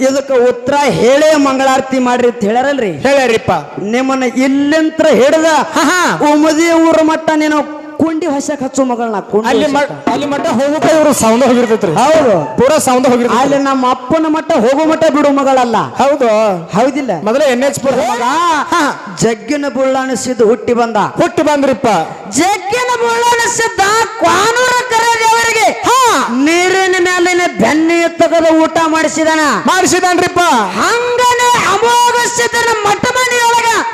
ಇದಕ್ಕ ಉತ್ತರ ಹೇಳೇ ಮಂಗಳಾರತಿ ಮಾಡ್ರಿ ಅಂತ ಹೇಳ್ಯಾರಲ್ರಿ. ಹೇಳ್ಯಾರಿಪ್ಪ. ನಿಮ್ಮನ್ನ ಇಲ್ಲಿಂತ್ರ ಹಿಡ್ದ ಉಮದಿ ಊರ ಮಟ್ಟ ನೀನು ಕುಂಡಿ ಹೊಸಕ್ ಹಚ್ಚು ಮಗಳನ್ನ ಕುಂಡಿ ಅಲ್ಲಿ. ಮ- ಅಲ್ಲಿ ಮಟ್ಟ ಹೋಗಕ ಇವರು ಸೌಂದ ಹೋಗಿರ್ತೈತ್ರಿ. ಹೌದು. ಪೂರ ಸೌಂದ ಹೋಗಿರ್ತೈತಿ ಅಲ್ಲಿ ನಮ್ಮ ಅಪ್ಪನ ಮಟ್ಟ ಹೋಗೋ ಮಟ್ಟ ಬಿಡು ಮಗಳಲ್ಲ. ಹೌದು. ಹೌದಿಲ್ಲ. ಮೊದಲ ಎನ್ ಎಚ್ ಪುರ ಮಗ. ಜಗ್ಗಿನ ಬುಳ್ಳಾಣಿಸಿದ್ದು ಹುಟ್ಟಿ ಬಂದ. ಹುಟ್ಟಿ ಬಂದ್ರಿಪ್ಪ. ಜಗ್ಗಿನ ಬುಳ್ಳಾಣಿಸಿದ್ದ ಕ್ವಾನೂರ ಹಾ. ನೀರಿನ ಮೇಲಿನ ಬೆನ್ನಿ ತಗದ ಊಟ ಮಾಡಿಸಿದನ. ಮಾಡಿಸಿದನ್ರಿಪ್ಪ. ಹಂಗನೆ ಅಮೋಘಸಿದನ ಮಠ ಮನೆಯೊಳಗ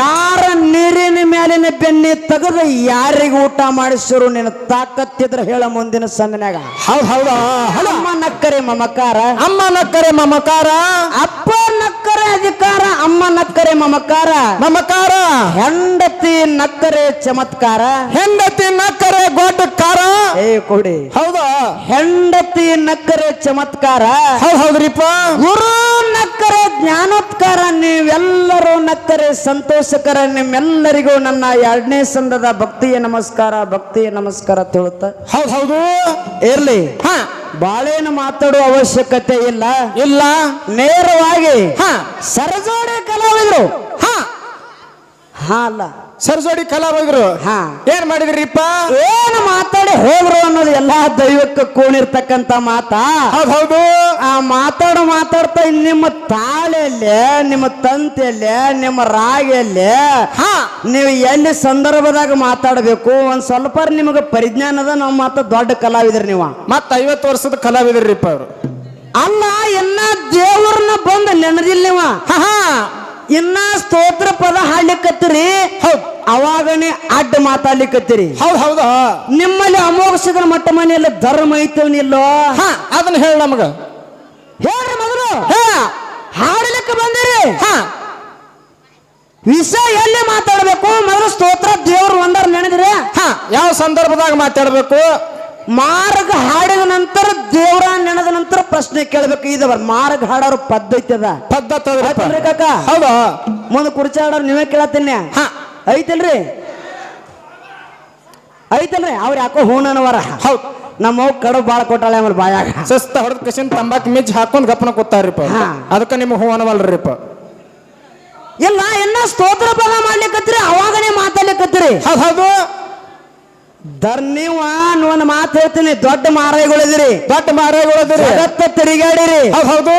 ಯಾರ ನೀರಿನ ಮೇಲಿನ ಬೆನ್ನಿ ತೆಗೆದು ಯಾರಿಗೆ ಊಟ ಮಾಡಿಸಿರು ನಿನ್ನ ತಾಕತ್ತಿದ್ರ ಹೇಳ ಮುಂದಿನ ಸಂದನ್ಯಾಗ ಹೌದ್ ಅಮ್ಮ ನಕ್ಕರೆ ಮಮಕಾರ. ಅಮ್ಮ ನಕ್ಕರೆ ಮಮಕಾರ? ಅಪ್ಪ ನಕ್ಕರೆ ಅಧಿಕಾರ ಅಮ್ಮ ನಕ್ಕರೆ ಮಮಕಾರ. ಮಮಕಾರ? ಹೆಂಡತಿ ನಕ್ಕರೆ ಚಮತ್ಕಾರ. ಹೆಂಡತಿ ನಕ್ಕರೆ ಗೋಟಕಾರ ಏ ಕೊಡಿ. ಹೌದಾ? ಹೆಂಡತಿ ನಕ್ಕರೆ ಚಮತ್ಕಾರ. ಹೌದ್ ಹೌದ್ರಿಪ್ಪ. ಗುರು ನಕ್ಕರೆ ಜ್ಞಾನೋತ್ಕಾರ ನೀವೆಲ್ಲರೂ ನಕ್ಕರೆ ಸಂತೋಷಕರ ನಿಮ್ಮೆಲ್ಲರಿಗೂ ನನ್ನ ಎರಡನೇ ಸಂದದ ಭಕ್ತಿಯ ನಮಸ್ಕಾರ ಭಕ್ತಿಯ ನಮಸ್ಕಾರ ತಿಳುತ್ತ. ಹೌದ್ ಹೌದು. ಇರ್ಲಿ. ಹಾ. ಬಾಳೇನು ಮಾತಾಡುವ ಅವಶ್ಯಕತೆ ಇಲ್ಲ. ಇಲ್ಲ. ನೇರವಾಗಿ ಹಾ. ಸರಜೋಡೆ ಕಲಾವಿದರು. ಹಾ. ಹಾ ಅಲ್ಲ ಕಲಾ ಕಲಾವಿದರು ಹಾ. ಏನ್ ಮಾಡಿದ್ರಿಪ್ಪ? ಏನು ಮಾತಾಡಿ ಹೋದ್ರು ಅನ್ನೋದು ಎಲ್ಲಾ ದೈವಕ್ಕೆ ಕೂಣಿರ್ತಕ್ಕಂತ ಮಾತಾ. ಹೌದ್ ಹೌದು. ಆ ಮಾತಾಡು ಮಾತಾಡ್ತಾ ನಿಮ್ಮ ತಾಳೆಯಲ್ಲಿ ನಿಮ್ಮ ತಂತಿಯಲ್ಲಿ ನಿಮ್ಮ ರಾಗಿಯಲ್ಲಿ ಹಾ. ನೀವು ಎಲ್ಲಿ ಸಂದರ್ಭದಾಗ ಮಾತಾಡಬೇಕು? ಒಂದ್ ಸ್ವಲ್ಪ ನಿಮಗೆ ಪರಿಜ್ಞಾನದ ನಾವು ಮಾತ ದೊಡ್ಡ ಕಲಾವಿದ್ರಿ ನೀವು. ಮತ್ತ ಐವತ್ತು ವರ್ಷದ ಕಲಾವಿದರಿಪ್ಪ ಅವರು. ಅಲ್ಲ ಎಲ್ಲಾ ದೇವರನ್ನ ಬಂದ ನೆನದಿಲ್ಲ ನೀವ. ಹಾ. ಇನ್ನ ಸ್ತೋತ್ರ ಪದ ಹಾಡ್ಲಿಕ್ಕತ್ತೀರಿ ಹೌದ್. ಅವಾಗನೇ ಅಡ್ಡ ಮಾತಾಡ್ಲಿಕ್ಕತ್ತೀರಿ ಹೌದ್ ಹೌದಾ. ನಿಮ್ಮಲ್ಲಿ ಅಮೋಘಸಿದ ಮಟ್ಟ ಮನೆಯಲ್ಲಿ ಧರ್ಮ ಐತವನಿಲ್ಲೋ ಹಾ ಅದನ್ನ ಹೇಳ ನಮಗ. ಹೇಳ್ರಿ ಮೊದಲು. ಹಾ. ಹಾಡಲಿಕ್ಕೆ ಬಂದಿರಿ. ಹಾ. ವಿಷ ಎಲ್ಲಿ ಮಾತಾಡಬೇಕು? ಮೊದಲು ಸ್ತೋತ್ರ ದೇವ್ರು ಒಂದರ ನೆನೆದಿರಿ. ಹಾ ಯಾವ ಸಂದರ್ಭದಾಗ ಮಾತಾಡ್ಬೇಕು? ಮಾರ್ಗ ಹಾಡಿದ ನಂತರ ದೇವರ ನೆನೆದ ನಂತರ ಪ್ರಶ್ನೆ ಕೇಳಬೇಕು. ಇದು ಮಾರ್ಗ ಹಾಡೋರು ಪದ್ಧತಿ ಅದ. ಪದ್ಧತಿ ಕಾಕ? ಹೌದಾ? ಮುಂದೆ ಕುರ್ಚಿ ಆಡೋರು ನೀವೇ ಕೇಳತ್ತೀನಿ. ಹಾ. ಐತಲ್ರಿ? ಐತಲ್ರಿ? ಅವ್ರ ಯಾಕೋ ಹೂಣನವರ ಹೌದು. ನಮ್ಮ ಕಡು ಬಾಳ ಕೊಟ್ಟಾಳೆ ಆಮೇಲೆ ಬಾಯಾಗ. ಸಸ್ತ ಹೊಡೆದ ಕಸಿನ್ ತಂಬಾಕ್ ಮಿಜ್ ಹಾಕೊಂಡ್ ಗಪ್ಪನ ಕೂತಾರಿಪ್ಪ. ಅದಕ್ಕೆ ನಿಮ್ಗೆ ಹೂ ಅನ್ನವಲ್ರಿಪ್ಪ ಇಲ್ಲ ಇನ್ನ ಸ್ತೋತ್ರ ಪದ ಮಾಡ್ಲಿಕ್ಕತ್ರಿ ಅವಾಗನೇ ಮಾತಾಡ್ಲಿಕ್ಕತ್ರಿ ಹೌದ್ ಹೌದು. ಧರ್ನೀವ ಒಂದು ಮಾತು ಹೇಳ್ತೀನಿ. ದೊಡ್ಡ ಮಾರಾಯಿಗಳಿದಿರಿ ದೊಡ್ಡ ಮಾರೇಗಳದಿರಿ. ಜಗತ್ತ ತಿರುಗಾಡಿರಿ. ಹೌದ್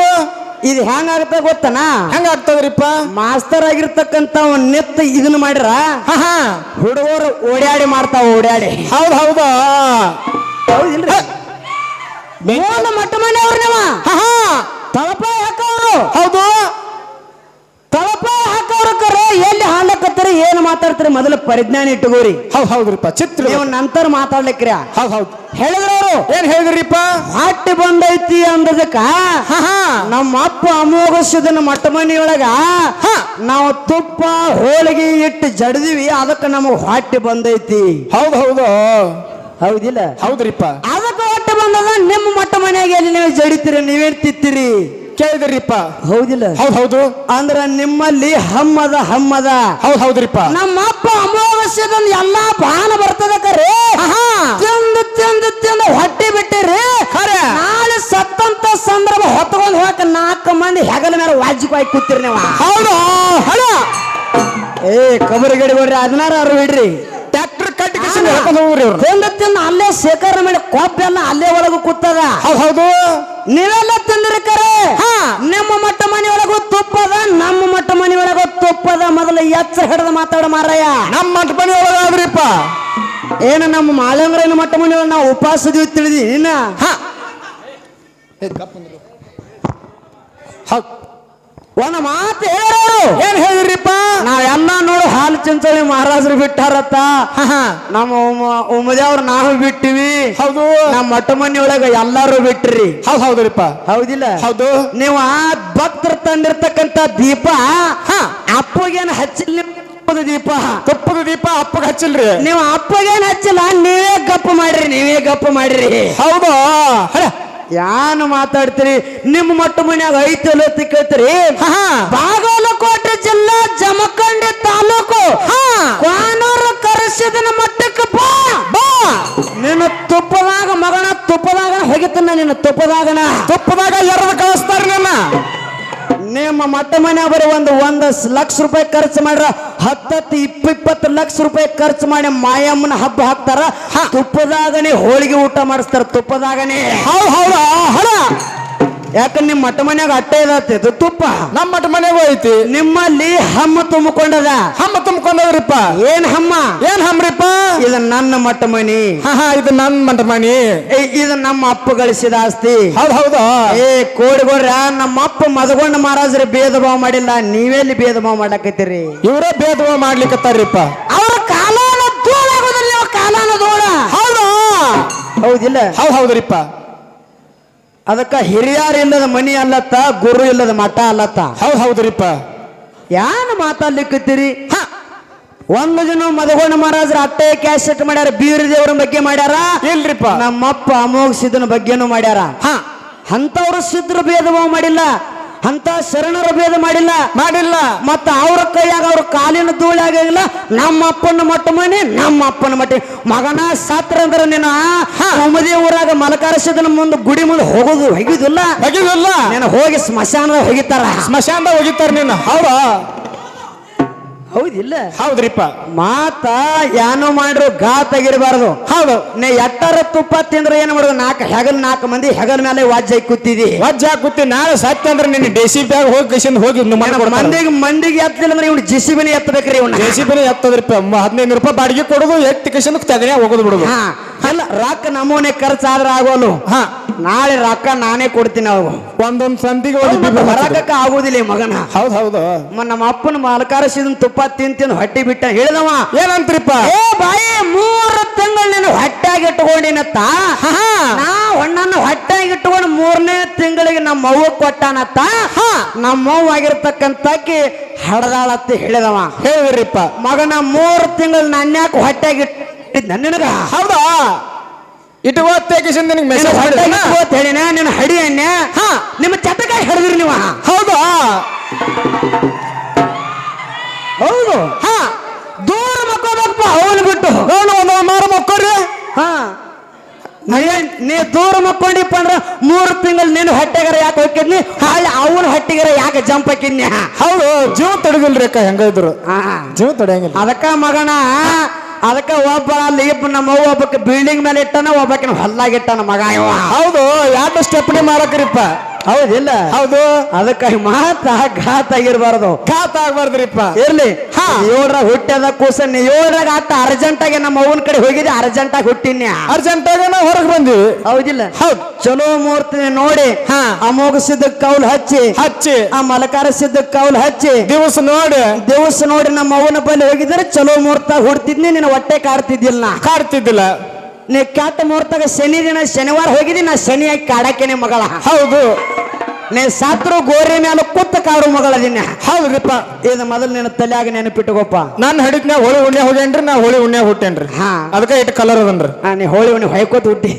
ಇದು ಹೆಂಗಾಗತ್ತ ಗೊತ್ತನಾ? ಹೆಂಗಾಗ್ತದ್ರಿಪ್ಪ ಮಾಸ್ತರ್ ಆಗಿರ್ತಕ್ಕಂತ ಒಂದ್ ನಿತ್ತ ಇದನ್ನ ಮಾಡಿರ? ಹುಡುಗರು ಓಡ್ಯಾಡಿ ಮಾಡ್ತಾವ ಓಡ್ಯಾಡಿ. ಹೌದ್ ಹೌದ. ಹೌದಿಲ್ರಿ? ಮಟ್ಟ ಮನೆ ಅವ್ರ ತಳಪ ಹಾಕವ್ರು ಹೌದು. ತಳಪ ಹಾಕವ್ರ ಕರೆ ಎಲ್ಲಿ ಹಾಲಕತ್ತರಿ ಏನು ಮಾತಾಡ್ತೀರಿ ಮೊದಲು ಪರಿಜ್ಞಾನ ಇಟ್ಟುಗೋರಿ. ಹೌದ್ ಹೌದ್ರಿಪ್ಪ ಚಿತ್ರ ನೀವು ನಂತರ ಮಾತಾಡ್ಲಿಕ್ರಿ ಹೌದ್ ಹೌದ್. ಹೇಳಿದ್ರವರು? ಏನ್ ಹೇಳಿದ್ರಿಪ್ಪ? ಹೊಟ್ಟೆ ಬಂದೈತಿ ಅಂದದಕ್ಕ? ನಮ್ಮ ಅಪ್ಪ ಅಮೋಘಸಿದನ ಮಟ್ಟ ಮನೆಯೊಳಗ ಹಾ. ನಾವು ತುಪ್ಪ ಹೋಳಿಗೆ ಇಟ್ಟು ಜಡದಿವಿ ಅದಕ್ಕೆ ನಮಗ್ ಹೊಟ್ಟೆ ಬಂದೈತಿ. ಹೌದ್ ಹೌದು. ಹೌದಿಲ್ಲ? ಹೌದ್ರಿಪ್ಪ. ಅದಕ್ಕೆ ಹೊಟ್ಟೆ ಬಂದದ ನಿಮ್ಮ ಮಟ್ಟ ಮನೆಯಾಗ ಎಲ್ಲಿ ನೀವು ಜಡಿತೀರಿ ನೀವೇನ್ ತಿತ್ತೀರಿ? ಕೇಳಿದ್ರಿಪ್ಪ. ಹೌದಿಲ್ಲ. ಹೌದ್ ಹೌದು. ಅಂದ್ರ ನಿಮ್ಮಲ್ಲಿ ಹಮ್ಮದ ಹಮ್ಮದ. ಹೌದ್ ಹೌದ್ರಿಪ್ಪ. ನಮ್ಮ ಅಪ್ಪ ಅಮಾವಾಸ್ಯದ ಎಲ್ಲಾ ಬಾನ ಬರ್ತದ ಕರೆ. ತಿಂದು ತಿಂದು ತಿಂದು ಹೊಟ್ಟೆ ಬಿಟ್ಟಿರಿ. ಖರೆ. ನಾಳೆ ಸತ್ತಂತ ಸಂದರ್ಭ ಹೊತ್ಕೊಂಡ್ ಹೋಗಕ್ ನಾಲ್ಕು ಮಂದಿ ಹೆಗಲ ಮೇಲೆ ವಾಜಿಕವಾಗಿ ಕೂತಿರಿ ನೀವು. ಹೌದು? ಹಳ ಏ ಕಬರಿ ಗಡಿ ಬಿಡ್ರಿ ಹದಿನಾರು ಆರು ಬಿಡ್ರಿ. ಟ್ರ್ಯಾಕ್ಟರ್ ಕಟ್ಟಿ ಕಿಸಿಂದ ಹೇಳ್ಕೊಂಡು ಹೋಗ್ರಿ ಅವ್ರು ತಿಂದು ತಿಂದು ಅಲ್ಲೇ ಶೇಖರಣೆ ಮಾಡಿ ಕೊಬ್ಬೆಲ್ಲ ಅಲ್ಲೇ ಒಳಗೂ ಕೂತದ. ಹೌದು ಹೌದು. ನೀವೆಲ್ಲ ತಿಂದಿರ್ಕರೆ ಹಾ. ನಿಮ್ಮ ಮಟ್ಟ ಮನೆಯೊಳಗೂ ತುಪ್ಪದ ನಮ್ಮ ಮಟ್ಟ ಮನೆಯೊಳಗೂ ತುಪ್ಪದ ಮೊದಲು ಎಚ್ಚರ ಹಿಡಿದು ಮಾತಾಡ ಮಾರಯ್ಯ. ನಮ್ಮ ಒಳಗ ಆದ್ರಿಪ್ಪ. ಏನು ನಮ್ಮ ಮಾಳಂಗ್ರನ ಮಟ್ಟ ಮನೆಯೊಳಗ ನಾವು ಉಪವಾಸದೀವಿ ತಿಳಿದಿ ಇನ್ನ? ಹಾ. ಹೌದ್. ಒಂದು ಮಾತು ಹೇಳೋರು ಏನ್ ಹೇಳಿದ್ರಿಪ್ಪ? ನಾವೆಲ್ಲ ನೋಡು ಹಾಲು ಚಿಂಚೋಳಿ ಮಹಾರಾಜರು ಬಿಟ್ಟಾರತ್ತ. ನಮ್ಮ ಉಮದೇವ್ರ ನಾವು ಬಿಟ್ಟಿವಿ. ಹೌದು. ನಮ್ಮ ಮಟ್ಟ ಮನೆಯೊಳಗ ಎಲ್ಲಾರು ಬಿಟ್ರಿ. ಹೌದ್ ಹೌದ್ರಿಪ್ಪ. ಹೌದಿಲ್ಲ? ಹೌದು. ನೀವು ಭಕ್ತರು ತಂದಿರ್ತಕ್ಕಂತ ದೀಪ ಹಾ. ಅಪ್ಪಗೇನು ಹಚ್ಚಿಲ್ಲ ದೀಪ. ತಪ್ಪದ ದೀಪ ಅಪ್ಪಗೆ ಹಚ್ಚಿಲ್ರಿ? ನೀವು ಅಪ್ಪಗೇನ್ ಹಚ್ಚಿಲ್ಲ ನೀವೇ ಗಪ್ಪ ಮಾಡ್ರಿ ನೀವೇ ಗಪ್ಪ ಮಾಡ್ರಿ ಹೌದು. ಯಾನು ಮಾತಾಡ್ತೀರಿ ನಿಮ್ಮ ಮಟ್ಟ ಮನ್ಯಾಗ ಐತಲ್ಲ ಕೇಳ್ತೀರಿ? ಹಾ ಹಾ. ಬಾಗಲಕೋಟೆ ಜಿಲ್ಲಾ ಜಮಖಂಡಿ ತಾಲೂಕು. ಹಾ. ಕಾನೂರು ಕರೆಸಿದನ ಮಟ್ಟಕ್ಕೆ ಬಾ. ಬಾ. ನಿನ್ನ ತುಪ್ಪದಾಗ ಮಗನ ತುಪ್ಪದಾಗ ಹೋಗಿತ್ತನ ನಿನ್ನ ತುಪ್ಪದಾಗನ. ತುಪ್ಪದಾಗ ಎರಡು ಕಳಿಸ್ತಾರ ನಿಮ್ಮ ಮಟ್ಟ ಮನೆ ಬರ ಒಂದು ಒಂದು ಲಕ್ಷ ರೂಪಾಯಿ ಖರ್ಚು ಮಾಡ್ರ ಹತ್ತತ್ತು ಇಪ್ಪ ಇಪ್ಪತ್ತು ಲಕ್ಷ ರೂಪಾಯಿ ಖರ್ಚು ಮಾಡಿ ಮಾಯಮ್ಮನ ಹಬ್ಬ ಹಾಕ್ತಾರ ತುಪ್ಪದಾಗನೇ ಹೋಳಿಗೆ ಊಟ ಮಾಡಿಸ್ತಾರ ತುಪ್ಪದಾಗನೇ. ಹೌದು ಹೌದು ಹಡ ಯಾಕಂದ್ರೆ ನಿಮ್ಮ ಮಠ ಮನ್ಯಾಗ ಅಟ್ಟೆ ಇರತ್ತೆ ಇದು ತುಪ್ಪ. ನಮ್ಮ ಮಠ ಮನೆಗೂ ಐತಿ. ನಿಮ್ಮಲ್ಲಿ ಹಮ್ಮ ತುಂಬಿಕೊಂಡದ. ಹಮ್ಮ ತುಂಬ್ಕೊಂಡವ್ರಿಪ್ಪ ಏನ್ ಹಮ್ಮ? ಏನ್ ಹಮ್ರಿಪ್ಪ? ಇದು ನನ್ನ ಮಠ ಮನಿ. ಇದು ನನ್ನ ಮಠ ಮನಿ. ಇದು ನಮ್ಮ ಅಪ್ಪ ಗಳಿಸಿದ ಆಸ್ತಿ. ಹೌದ್ ಹೌದು. ಏ ಕೋಡಿಗೋಡ್ರ ನಮ್ಮ ಅಪ್ಪ ಮದಗೊಂಡ ಮಹಾರಾಜ್ರಿ ಭೇದ ಭಾವ ಮಾಡಿಲ್ಲ ನೀವೆಲ್ಲಿ ಭೇದ ಭಾವ ಮಾಡಾಕತ್ತೀರಿ. ಇವರೇ ಭೇದ ಭಾವ ಮಾಡ್ಲಿಕ್ಕತ್ತಾರ್ರಿಪ್ಪ ಅವ್ರ ಕಾಲಾನ ಧೂಳಾಗೋದಿಲ್ಲ ಕಾಲಾನ ಧೂಳ. ಹೌದು. ಹೌದಿಲ್ಲ? ಹೌದ್ ಹೌದ್ರಿಪ್ಪ. ಅದಕ್ಕ ಹಿರಿಯರು ಇಲ್ಲದ ಮನಿ ಅಲ್ಲತ್ತ ಗುರು ಇಲ್ಲದ ಮಠ ಅಲ್ಲತ್ತ. ಹೌದ್ ಹೌದ್ರಿಪ್ಪ. ಯಾನ ಮಾತಾಡ್ಲಿಕ್ಕತ್ತೀರಿ ಹ. ಒಂದು ಜನ ಮಧುಗೋಣ ಮಹಾರಾಜರ ಅಟ್ಟೆ ಕ್ಯಾಸೆಟ್ ಮಾಡ್ಯಾರ ಬೀರ ದೇವರ ಬಗ್ಗೆ ಮಾಡ್ಯಾರ. ಇಲ್ರಿಪ್ಪ. ನಮ್ಮಪ್ಪ ಅಮೋಘ ಸಿದ್ಧನ ಬಗ್ಗೆನೂ ಮಾಡ್ಯಾರ. ಹಾ. ಅಂತವ್ರ ಸಿದ್ರ ಭೇದ ಭಾವ ಮಾಡಿಲ್ಲ. ಅಂತ ಶರಣರ ಭೇದ ಮಾಡಿಲ್ಲ. ಮಾಡಿಲ್ಲ. ಮತ್ತ ಅವ್ರ ಕೈಯಾಗ ಅವ್ರ ಕಾಲಿನ ಧೂಳಿ ಆಗಿಲ್ಲ ನಮ್ಮ ಅಪ್ಪನ ಮಟ್ಟ ಮನೆ ನಮ್ಮ ಅಪ್ಪನ ಮಟ್ಟ. ಮಗನ ಸಾತ್ರ ಅಂದ್ರೆ ನೀನು ಹೋಮದಿ ಊರಾಗ ಮಲಕಾರಿಸಿದ ಮುಂದೆ ಗುಡಿ ಮುಂದೆ ಹೋಗೋದು ಹೋಗಿದಿಲ್ಲ ಬಗಿದಿಲ್ಲ ನೀನು ಹೋಗಿ ಸ್ಮಶಾನದ ಹೋಗಿತಾರ ಸ್ಮಶಾನದ ಹೋಗಿತ್ತಾರ ನೀನು. ಹೌದ. ಹೌದಿಲ್ಲ. ಹೌದ್ರಿಪ್ಪ. ಮಾತ ಏನೋ ಮಾಡ್ರು ಗಾ ತೆಗಿರಬಾರ್ದು. ಹೌದು. ನೀ ಎಟ್ಟಾರ ತುಪ್ಪ ತಿಂದ್ರೆ ಏನು ಮಾಡೋದು? ನಾಲ್ಕು ಹೆಗಲ್ ನಾಲ್ಕು ಮಂದಿ ಹೆಗಲ್ ಮೇಲೆ ವಾಜ್ಯ ಕೂತಿದಿ. ವಜ್ಜ ಕೂತಿ ನಾಳೆ ಸತ್ಯ ಅಂದ್ರೆ ನಿನ್ನ ಡಿಸಿ ಬ್ಯಾಗ್ ಹೋಗಿ ಕಸಿಂದ ಹೋಗಿ ಮಂದಿ ಮಂದಿಗೆ ಮಂದಿಗೆ ಎತ್ತಲಿಲ್ಲ ಅಂದ್ರೆ ಇವ್ನು ಜಿಸಿಬಿನ ಎತ್ತಬೇಕ್ರಿ ಇವ್ನ. ಡೆಸಿ ಬೆಲೆ ಎತ್ತದ್ರಿಪ್ಪ. ಹದಿನೈದು ರೂಪಾಯಿ ಬಾಡಿಗೆ ಕೊಡೋದು ಎತ್ತಿ ಕಸಿಂದ ತಗನೇ ಹೋಗೋದು ಬಿಡುದು. ಹಾ. ಅಲ್ಲ ರೊಕ್ಕ ನಮೂನೆ ಖರ್ಚಾದ್ರ ಆಗೋಲು ಹಾ. ನಾಳೆ ರೊಕ್ಕ ನಾನೇ ಕೊಡ್ತೀನಿ ಅವು ಒಂದೊಂದ್ ಸಂತಿಗೆ ಹೊರಗಕ್ಕ ಆಗುದಿಲ್ಲ ಮಗನ. ಹೌದ್ ಹೌದು. ನಮ್ಮ ಅಪ್ಪನ ಮಾಲಕಾರಸಿದನ್ ತುಪ್ಪ ತಿಂತೀನಿ ಹೊಟ್ಟಿ ಬಿಟ್ಟ ಹೇಳಿದವ. ಏನಂತ್ರಿಪ್ಪ? ಏ ಬಾಯಿ ಮೂರು ತಿಂಗಳು ನೀನು ಹೊಟ್ಟಾಗಿ ಇಟ್ಕೊಂಡಿನತ್ತ? ನಾ ಹೊಣ್ಣನ್ನು ಹೊಟ್ಟಾಗಿ ಇಟ್ಕೊಂಡು ಮೂರನೇ ತಿಂಗಳಿಗೆ ನಮ್ಮ ಅವ್ವ ಕೊಟ್ಟಾನತ್ತ? ನಮ್ಮ ಅವ್ವ ಆಗಿರ್ತಕ್ಕಂತಕ್ಕಿ ಹಡದಾಳತ್ತ ಹೇಳಿದವ. ಹೇಳಿದ್ರಿಪ್ಪ ಮಗನ ಮೂರು ತಿಂಗಳು ನನ್ಯಾಕ ಹೊಟ್ಟಾಗಿ ಇಟ್ಟಿದ್ದ ನಿನಗ ಹೌದಾ? ಇಟ್ಟು ನಿನಗೆ ನಿನ್ನ ಮೆಸೇಜ್ ಮಾಡಿದ ಇಟ್ಕೋ ಹೇಳಿನ? ನಿನ್ನ ಹಡಿ ಹಾ. ನಿಮ್ಮ ಚಟಕಾಯಿ ಹಿಡಿದ್ರಿ ನೀವು? ಹೌದಾ? ಹೌದು. ಹಾ. ದೂರ ಮಕ್ಕೋಬೇಕಪ್ಪ ಅವನು ಬಿಟ್ಟು. ನೋಡು ಒಂದು ಮಾರ ಮಕ್ಕೋರಿ? ಹಾ. ನೀ- ದೂರ ಮಕ್ಕೊಂಡಿಪ್ಪ ಅಂದ್ರ ಮೂರು ತಿಂಗಳು ನೀನು ಹೊಟ್ಟೆಗಾರ ಯಾಕೆ ಹೋಗಿದ್ನಿ ಹಾಳೆ ಅವನ ಹಟ್ಟಿಗರ ಯಾಕೆ ಜಂಪ್ ಹಾಕಿದ್ನಿ? ಹೌದು. ಜೀವ ತೊಡಗಿಲ್ರಿ ಅಕ್ಕ ಹೆಂಗ ಇದ್ರು ಹಾ. ಜೀವ ತಡೆಯಂಗಿಲ್ಲ. ಅದಕ್ಕ ಮಗನ ಅದಕ್ಕ ಒಬ್ಬ ಅಲ್ಲಿ ಇಬ್ಬ ನಮ್ಮ ಒಬ್ಬಕ್ಕೆ ಬಿಲ್ಡಿಂಗ್ ಮೇಲೆ ಇಟ್ಟಾನ, ಒಬ್ಬಕಿನ ಹೊಲ್ದಾಗ ಇಟ್ಟಾನ ಮಗ ಹೌದು ಯಾಕೆ ಸ್ಟೆಪ್ನಿ ಮಾರಕ್ರಿಪ್ಪ ಹೌದಿಲ್ಲ? ಹೌದು. ಅದಕ್ಕ ಮಾತ ಘಾತ ಆಗಿರ್ಬಾರ್ದು. ಖಾತ ಆಗ್ಬಾರ್ದ್ರಿಪ್ಪ. ಇರ್ಲಿ. ಏಳ್ರಾಗ ಹುಟ್ಟದ ಕೂಸನ್ ಏಳ್ರಾಗ ಆತ ಅರ್ಜೆಂಟ್ ಆಗಿ ನಮ್ಮ ಅವನ ಕಡೆ ಹೋಗಿದ್ದೆ ಅರ್ಜೆಂಟ್ ಆಗಿ ಹುಟ್ಟಿನ್ಯ ಅರ್ಜೆಂಟ್ ಆಗಿ ನಾವು ಹೊರಗೆ ಬಂದ್ವಿ. ಹೌದಿಲ್ಲ. ಹೌದ್. ಚಲೋ ಮೂರ್ತಿ ನೋಡಿ ಹಾ. ಅಮೋಘ ಸಿದ್ಧ ಕೌಲ್ ಹಚ್ಚಿ ಹಚ್ಚಿ. ಆ ಮಲಕಾರ ಸಿದ್ಧ ಕೌಲ್ ಹಚ್ಚಿ ದಿವಸ ನೋಡಿ. ದಿವಸ ನೋಡಿ ನಮ್ಮ ಅವನ ಬಳಿ ಹೋಗಿದ್ರೆ ಚಲೋ ಮೂರ್ತ ಹುಡ್ತಿದ್ನಿ ನಿನ್ನ ಹೊಟ್ಟೆ ಕಾಡ್ತಿದ್ದಿಲ್ಲ ನಾ. ಕಾಡ್ತಿದ್ದಿಲ್ಲ. ನೀ ಕೆಟ್ಟ ಮುಹೂರ್ತಾಗ ಶನಿ ದಿನ ಶನಿವಾರ ಹೋಗಿದ್ದೀನಿ ನಾ ಶನಿಯಾಗಿ ಕಾಡಕ್ಕೇನೆ ಮಗಳ. ಹೌದು. ನೀ ಸಾತ್ರು ಗೋರಿ ಮೇಲೆ ಕುತ್ತ ಕಾಡು ಮಗಳದಿನ ಹೌದ್ರಿಪ್ಪ. ಇದು ಮೊದಲು ನಿನ್ನ ತಲೆಯಾಗ ನೆನಪಿಟ್ಟುಕೋಪ ನನ್ನ ಹಡಿದ್ನ ಹೋಳಿ ಉಣ್ಣೆ ಹೋಗ್ಯಾನ್ರಿ ನಾ ಹೋಳಿ ಉಣ್ಣೆ ಹುಟ್ಟೇನ್ರಿ. ಹಾ. ಅದಕ್ಕೆ ಇಟ್ಟು ಕಲರ್ ಅದನ್ರಿ. ಆ, ನೀ ಹೋಳಿ ಉಣ್ಣೆ ಹೊಯ್ಕೋತ ಹುಟ್ಟಿ.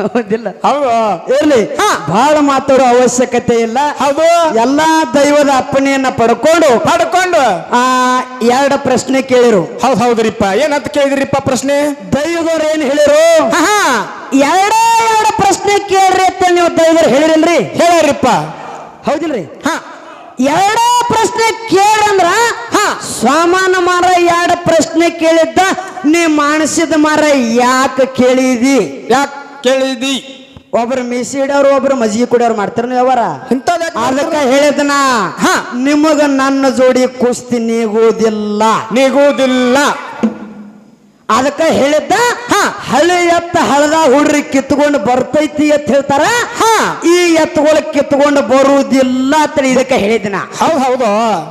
ಹೌದಿಲ್ಲ. ಹೌದು. ಇರ್ಲಿ. ಬಹಳ ಮಾತಾಡೋ ಅವಶ್ಯಕತೆ ಇಲ್ಲ. ಹೌದು. ಎಲ್ಲಾ ದೈವದ ಅಪ್ಪಣೆಯನ್ನ ಪಡ್ಕೊಂಡು ಪಡ್ಕೊಂಡು. ಆ ಎರಡು ಪ್ರಶ್ನೆ ಕೇಳಿರು. ಹೌದ್ ಹೌದ್ರಿಪ್ಪ. ಏನಂತ ಕೇಳಿದ್ರಿಪ್ಪ ಪ್ರಶ್ನೆ? ದೈವದವ್ರು ಏನ್ ಹೇಳಿರು? ಹಾ ಎರಡ ಎರಡು ಪ್ರಶ್ನೆ ಕೇಳ್ರಿ ಅಂತ ನೀವು ದೈವರು ಹೇಳಿರಲ್ರಿ ಹೇಳ್ರಿಪ್ಪ. ಹೌದಿಲ್ರಿ. ಹಾ. ಎರಡ ಪ್ರಶ್ನೆ ಕೇಳಂದ್ರ ಹಾ. ಸಾಮಾನ ಮಾರ ಎರಡು ಪ್ರಶ್ನೆ ಕೇಳಿದ್ದ ನೀ ಮಾನಸಿದ ಮಾರ ಯಾಕೆ ಕೇಳಿದಿ? ಯಾಕೆ? ಕೇಳಿದಿ. ಒಬ್ರು ಮೀಸಿಡವ್ರು ಒಬ್ರು ಮಜ್ಜಿಗೆ ಕುಡಿಯೋರು ಮಾಡ್ತಾರ ನೀವು ಅವರ ಇಂಥದ್ ಯಾಕ್ ಅದಕ್ಕ ಹೇಳಿದನ? ಹಾ. ನಿಮಗ ನನ್ನ ಜೋಡಿ ಕುಸ್ತಿ ನೀಗುವುದಿಲ್ಲ. ನೀಗುವುದಿಲ್ಲ. ಅದಕ್ಕ ಹೇಳಿದ್ದ ಹ ಹಳೆ ಎತ್ತ ಹಳದ ಹುಡ್ರಿ ಕಿತ್ಕೊಂಡು ಬರ್ತೈತಿ ಅಂತ ಹೇಳ್ತಾರ. ಹ. ಈ ಎತ್ತುಗಳು ಕಿತ್ಕೊಂಡು ಬರುವುದಿಲ್ಲ ಅಂತ ಇದಕ್ಕೆ ಹೇಳಿದ್ನ. ಹೌದ್ ಹೌದು.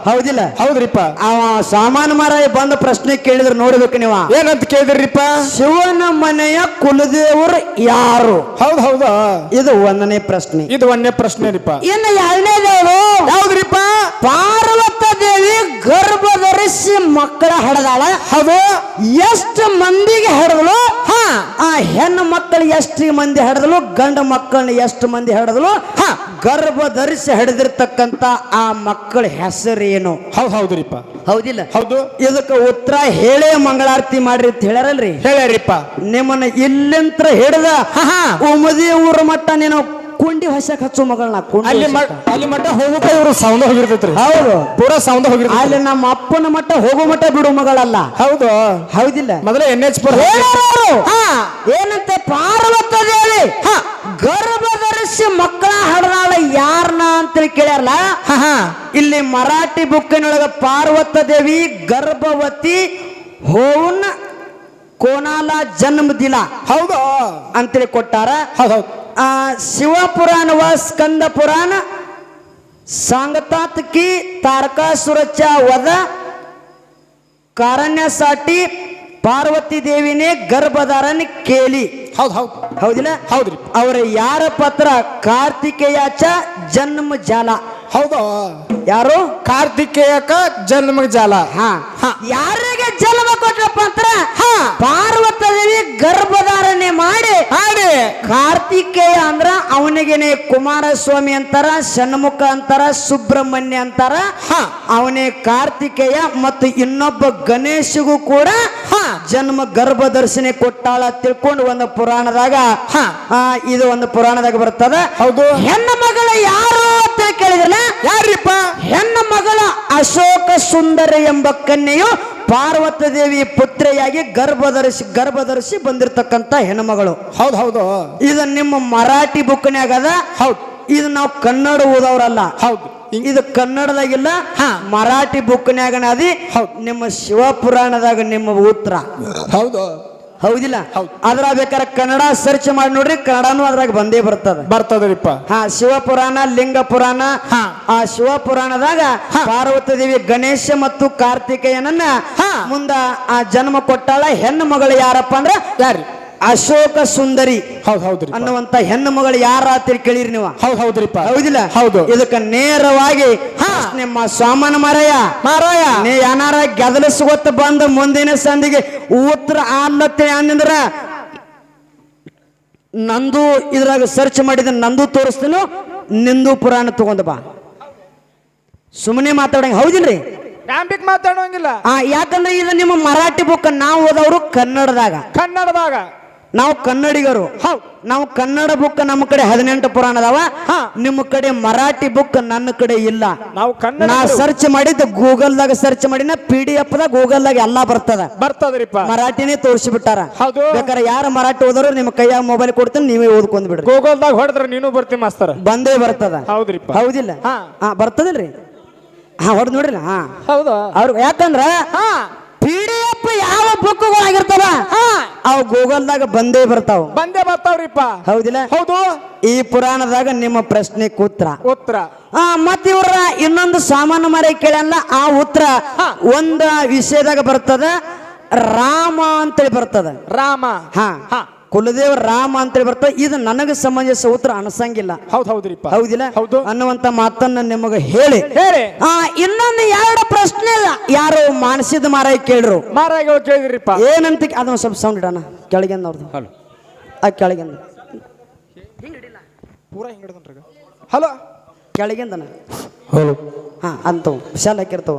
ಹೌದಿಲ್ಲ? ಹೌದ್ರಿಪ್ಪ. ಅವ ಸಾಮಾನ್ಯ ಮಾರಾಯ ಬಂದ ಪ್ರಶ್ನೆ ಕೇಳಿದ್ರೆ ನೋಡ್ಬೇಕು ನೀವ. ಏನಂತ ಕೇಳಿದ್ರಿಪ್ಪ? ಶಿವನ ಮನೆಯ ಕುಲದೇವರು ಯಾರು? ಹೌದ್ ಹೌದು. ಇದು ಒಂದನೇ ಪ್ರಶ್ನೆ. ಇದು ಒಂದನೇ ಪ್ರಶ್ನೆ ರೀಪ ಇನ್ನು ಎರಡನೇ ದೇವರು ಹೌದ್ರಿಪ್ಪ ದೇವಿ ಗರ್ಭ ಧರಿಸಿ ಮಕ್ಕಳ ಹಡದಾಳ. ಹೌದು. ಎಷ್ಟು ಮಂದಿಗೆ ಹಡದಳು? ಹಾ. ಆ ಹೆಣ್ಣು ಮಕ್ಕಳು ಎಷ್ಟು ಮಂದಿ ಹಡದಳು? ಗಂಡು ಮಕ್ಕಳನ್ನ ಎಷ್ಟು ಮಂದಿ ಹಡದಳು? ಹಾ. ಗರ್ಭ ಧರಿಸಿ ಹಡಿದಿರ್ತಕ್ಕಂತ ಆ ಮಕ್ಕಳ ಹೆಸರೇನು? ಹೌದು ಹೌದ್ರಿಪ್ಪ. ಹೌದಿಲ್ಲ. ಹೌದು. ಇದಕ್ಕೆ ಉತ್ತರ ಹೇಳೇ ಮಂಗಳಾರತಿ ಮಾಡ್ರಿ ಅಂತ ಹೇಳ್ಯಾರಲ್ರಿ? ಹೇಳ್ಯಾರಿಪ್ಪ. ನಿಮ್ಮನ್ನ ಇಲ್ಲಿಂತ್ರ ಹಿಡ್ದ ಉಮದಿ ಊರ ಮಟ್ಟ ನೀನು ಕುಂಡಿ ಹೊಸಕ್ ಹಚ್ಚು ಮಗಳನ್ನ ಕುಂಡಿ ಅಲ್ಲಿ ಮ-. ಅಲ್ಲಿ ಮಟ್ಟ ಹೋಗಕ್ಕ ಇವ್ರು ಸೌಂದ ಹೋಗಿರ್ತೈತ್ರಿ. ಹೌದು. ಪೂರಾ ಸೌಂದ ಹೋಗಿರ್ತೈತಿ ಅಲ್ಲಿ ನಮ್ಮ ಅಪ್ಪನ ಮಟ್ಟ ಹೋಗೋ ಮಟ್ಟ ಬಿಡು ಮಗಳಲ್ಲ. ಹೌದು. ಹೌದಿಲ್ಲ. ಮೊದಲ ಎನ್ ಎಚ್ ಪುರ ಹೇಳೋರು ಏನಂತೆ ಪಾರ್ವತ ದೇವಿ? ಗರ್ಭ ಧರಿಸಿ ಮಕ್ಕಳ ಹಡದಾಳ ಯಾರನ್ನ ಅಂತ ಕೇಳ್ಯಾರಲ್ಲ? ಇಲ್ಲಿ ಮರಾಠಿ ಬುಕ್ಕಿನೊಳಗ ಪಾರ್ವತ ದೇವಿ ಗರ್ಭವತಿ ಹೋವನ್ ಕೋನಾಲ ಜನ್ಮ ದಿನ ಹೌದು? ಅಂತೇಳಿ ಕೊಟ್ಟಾರ. ಹೌದು ಹೌದು. ಆ ಶಿವ ಪುರಾಣವ ಸ್ಕಂದ ಪುರಾಣ ಸಾಂಗತಾತ್ಕಿ ತಾರಕಾಸುರಚ ವದ ಕಾರಣ್ಯಸಾಟಿ ಪಾರ್ವತಿ ದೇವಿನೇ ಗರ್ಭಧಾರಣ ಕೇಳಿ. ಹೌದು ಹೌದು. ಹೌದಿಲ್ಲ? ಹೌದ್ರಿ. ಅವರ ಯಾರ ಪತ್ರ? ಕಾರ್ತಿಕೇಯಾಚ ಜನ್ಮ ಜಾಲ. ಹೌದು? ಯಾರು? ಕಾರ್ತಿಕೇಯಕ ಜನ್ಮ ಜಾಲ. ಹಾ. ಯಾರ ಅಂತರ ಪಾರ್ವತ ದೇವಿ ಗರ್ಭಧಾರಣೆ ಮಾಡಿ ಹಾಡಿ. ಕಾರ್ತಿಕೇಯ ಅಂದ್ರ ಅವನಿಗೆನೆ ಕುಮಾರಸ್ವಾಮಿ ಅಂತಾರ ಷಣ್ಮುಖ ಅಂತಾರ ಸುಬ್ರಹ್ಮಣ್ಯ ಅಂತಾರ. ಹಾ. ಅವನೇ ಕಾರ್ತಿಕೇಯ ಮತ್ತು ಇನ್ನೊಬ್ಬ ಗಣೇಶಗೂ ಕೂಡ ಜನ್ಮ ಗರ್ಭ ದರ್ಶನ ಕೊಟ್ಟಾಳ ತಿಳ್ಕೊಂಡು ಒಂದು ಪುರಾಣದಾಗ ಹಾ. ಇದು ಒಂದು ಪುರಾಣದಾಗ ಬರ್ತದ. ಹೌದು. ಹೆಣ್ಣು ಮಗಳ ಯಾರು ಅಂತ ಕೇಳಿದ್ರಲ್ಲ? ಯಾರಿಪ್ಪ? ಹೆಣ್ಣು ಮಗಳ ಅಶೋಕ ಸುಂದರಿ ಎಂಬ ಕನ್ಯೆಯು ಪಾರ್ವತ ದೇವಿ ಪುತ್ರಿಯಾಗಿ ಗರ್ಭಧರಿಸಿ ಗರ್ಭಧರಿಸಿ ಬಂದಿರತಕ್ಕಂತ ಹೆಣ್ಮಗಳು ಹೌದು ಹೌದು. ಇದು ನಿಮ್ಮ ಮರಾಠಿ ಬುಕ್ನ್ಯಾಗ ಅದ ಹೌದು. ಇದು ನಾವು ಕನ್ನಡ ಓದವ್ರಲ್ಲ ಹೌದು. ಇದು ಕನ್ನಡದಾಗಿಲ್ಲ ಹ ಮರಾಠಿ ಬುಕ್ನ್ಯಾಗನ ಅದಿ. ನಿಮ್ಮ ಶಿವಪುರಾಣದಾಗ ನಿಮ್ಮ ಉತ್ತರ ಹೌದು. ಹೌದಿಲ್ಲ? ಹೌದು. ಅದ್ರ ಬೇಕಾದ್ರೆ ಕನ್ನಡ ಸರ್ಚ್ ಮಾಡಿ ನೋಡ್ರಿ ಕನ್ನಡನೂ ಅದ್ರಾಗ ಬಂದೇ ಬರ್ತದ. ಬರ್ತದ್ರಿಪ್ಪ. ಹಾ ಶಿವಪುರಾಣ ಲಿಂಗ ಪುರಾಣ ಆ ಶಿವಪುರಾಣದಾಗ ಪಾರ್ವತ ಪಾರ್ವತಿ ದೇವಿ ಗಣೇಶ ಮತ್ತು ಕಾರ್ತಿಕೇಯನನ್ನ ಹಾ. ಮುಂದ ಆ ಜನ್ಮ ಕೊಟ್ಟಾಳ ಹೆಣ್ಣು ಮಗಳು ಯಾರಪ್ಪ ಅಂದ್ರೆ ಯಾರಿ ಅಶೋಕ ಸುಂದರಿ ಹೌದು ಹೌದ್ರಿ ಅನ್ನುವಂತ ಹೆಣ್ಣು ಮಗಳು ಯಾರ ರಾತ್ರಿ ಕೇಳಿರಿ ನೀವು? ಹೌದು ಹೌದ್ರಿಪ್ಪ. ಹೌದಿಲ್ಲ? ಹೌದು. ಇದಕ್ಕ ನೇರವಾಗಿ ನಿಮ್ಮ ಸ್ವಾಮನ ಮರಯ್ಯ. ಮಾರಾಯ ನೀ ಏನಾರ ಗೊತ್ತು ಬಂದ ಮುಂದಿನ ಸಂದಿಗೆ ಉತ್ತರ ಆನ್ಲತ್ತೆ ಅಂದ್ರ ನಂದು ಇದ್ರಾಗ ಸರ್ಚ್ ಮಾಡಿದ ನಂದು ತೋರಿಸ್ತೀನೋ ನಿಂದು ಪುರಾಣ ತಗೊಂಡ ಬಾ. ಸುಮ್ಮನೆ ಮಾತಾಡಂಗ ಹೌದಿಲ್ರಿ? ಯಾಂಬಿಕ್ ಮಾತಾಡೋಂಗಿಲ್ಲ. ಆ ಯಾಕಂದ್ರೆ ಇದು ನಿಮ್ಮ ಮರಾಠಿ ಬುಕ್ ನಾವು ಓದವರು ಕನ್ನಡದಾಗ. ಕನ್ನಡದಾಗ. ನಾವು ಕನ್ನಡಿಗರು. ಹೌದು ನಾವು ಕನ್ನಡ ಬುಕ್ ನಮ್ಮ ಕಡೆ ಹದಿನೆಂಟು ಪುರಾಣ ಅದಾವ. ಹಾ. ನಿಮ್ಮ ಕಡೆ ಮರಾಠಿ ಬುಕ್ ನನ್ನ ಕಡೆ ಇಲ್ಲ. ನಾವು ಕನ್ನಡ ನಾ ಸರ್ಚ್ ಮಾಡಿದ್ದು ಗೂಗಲ್ದಾಗ ಸರ್ಚ್ ಮಾಡಿನ ಪಿ ಡಿ ಎಫ್ ದಾಗ ಗೂಗಲ್ದಾಗ ಎಲ್ಲಾ ಬರ್ತದ. ಬರ್ತದ್ರಿಪ್ಪ. ಮರಾಠಿನೇ ತೋರಿಸಿಬಿಟ್ಟಾರ. ಹೌದು. ಬೇಕಾರೆ ಯಾರು ಮರಾಠಿ ಓದೋರು ನಿಮ್ಮ ಕೈಯಾಗ ಮೊಬೈಲ್ ಕೊಡ್ತೀನಿ ನೀವೇ ಓದ್ಕೊಂಡ್ ಬಿಡ್ರಿ. ಗೂಗಲ್ದಾಗ ಹೊಡೆದ್ರೆ ನೀನು ಬರ್ತೀನಿ ಮಾಸ್ತರ. ಬಂದೇ ಬರ್ತದ. ಹೌದ್ರಿಪ್ಪ. ಹೌದಿಲ್ಲ? ಹಾ. ಬರ್ತದಲ್ರಿ? ಹಾ ಹೊಡೆದ್ ನೋಡ್ರಿ ಹಾ. ಹೌದು. ಅವ್ರು ಯಾಕಂದ್ರ ಪಿ ಡಿ ಯಾವ ಬುಕ್ಗಳು ಆಗಿರ್ತಾವ ಅವು ಗೂಗಲ್ದಾಗ ಬಂದೇ ಬರ್ತಾವ. ಬಂದೇ ಬರ್ತಾವ್ರಿಪ್ಪ. ಹೌದಿಲ್ಲ? ಹೌದು. ಈ ಪುರಾಣದಾಗ ನಿಮ್ಮ ಪ್ರಶ್ನೆ ಉತ್ತರ. ಉತ್ತರ. ಆ ಮತ್ ಇವ್ರ ಇನ್ನೊಂದು ಸಾಮಾನ್ಯ ಮರೆ ಕೇಳಲ್ಲ ಆ ಉತ್ತರ ಒಂದ ವಿಷಯದಾಗ ಬರ್ತದ ರಾಮ ಅಂತೇಳಿ ಬರ್ತದ. ರಾಮ. ಹ. ಹಾ. ಕುಲದೇವ ರಾಮ ಅಂತೇಳಿ ಬರ್ತಾ ಇದು ನನಗೆ ಸಂಬಂಧಿಸಿದ ಉತ್ತರ ಅನಸಂಗಿಲ್ಲ. ಹೌದು ಹೌದ್ರಿಪ್ಪ ಹೌದಿಲ್ಲ? ಹೌದು. ಅನ್ನುವಂತ ಮಾತನ್ನ ನಿಮಗೆ ಹೇಳಿ. ಹೇಳಿ. ಆ ಇನ್ನೊಂದು ಎರಡು ಪ್ರಶ್ನೆ ಇಲ್ಲ. ಯಾರು ಮಾನಸಿದ ಮಾರಾಯ ಕೇಳ್ರು. ಮಾರಾಯ ಕೇಳಿದ್ರಿಪ್ಪ ಏನಂತ ಅದನ್ನ ಸ್ವಲ್ಪ ಸೌಂಡ್ ಇಡೋಣ. ಕೆಳಗಿಂದ ಅವ್ರದ್ದು ಹಲೋ. ಆ ಕೆಳಗಿಂದ. ಪೂರಾ ಹಲೋ. ಕೆಳಗಿಂದನ? ಹಲೋ. ಹಾ ಅಂತವು ವಿಶಾಲ ಹಾಕಿರ್ತವ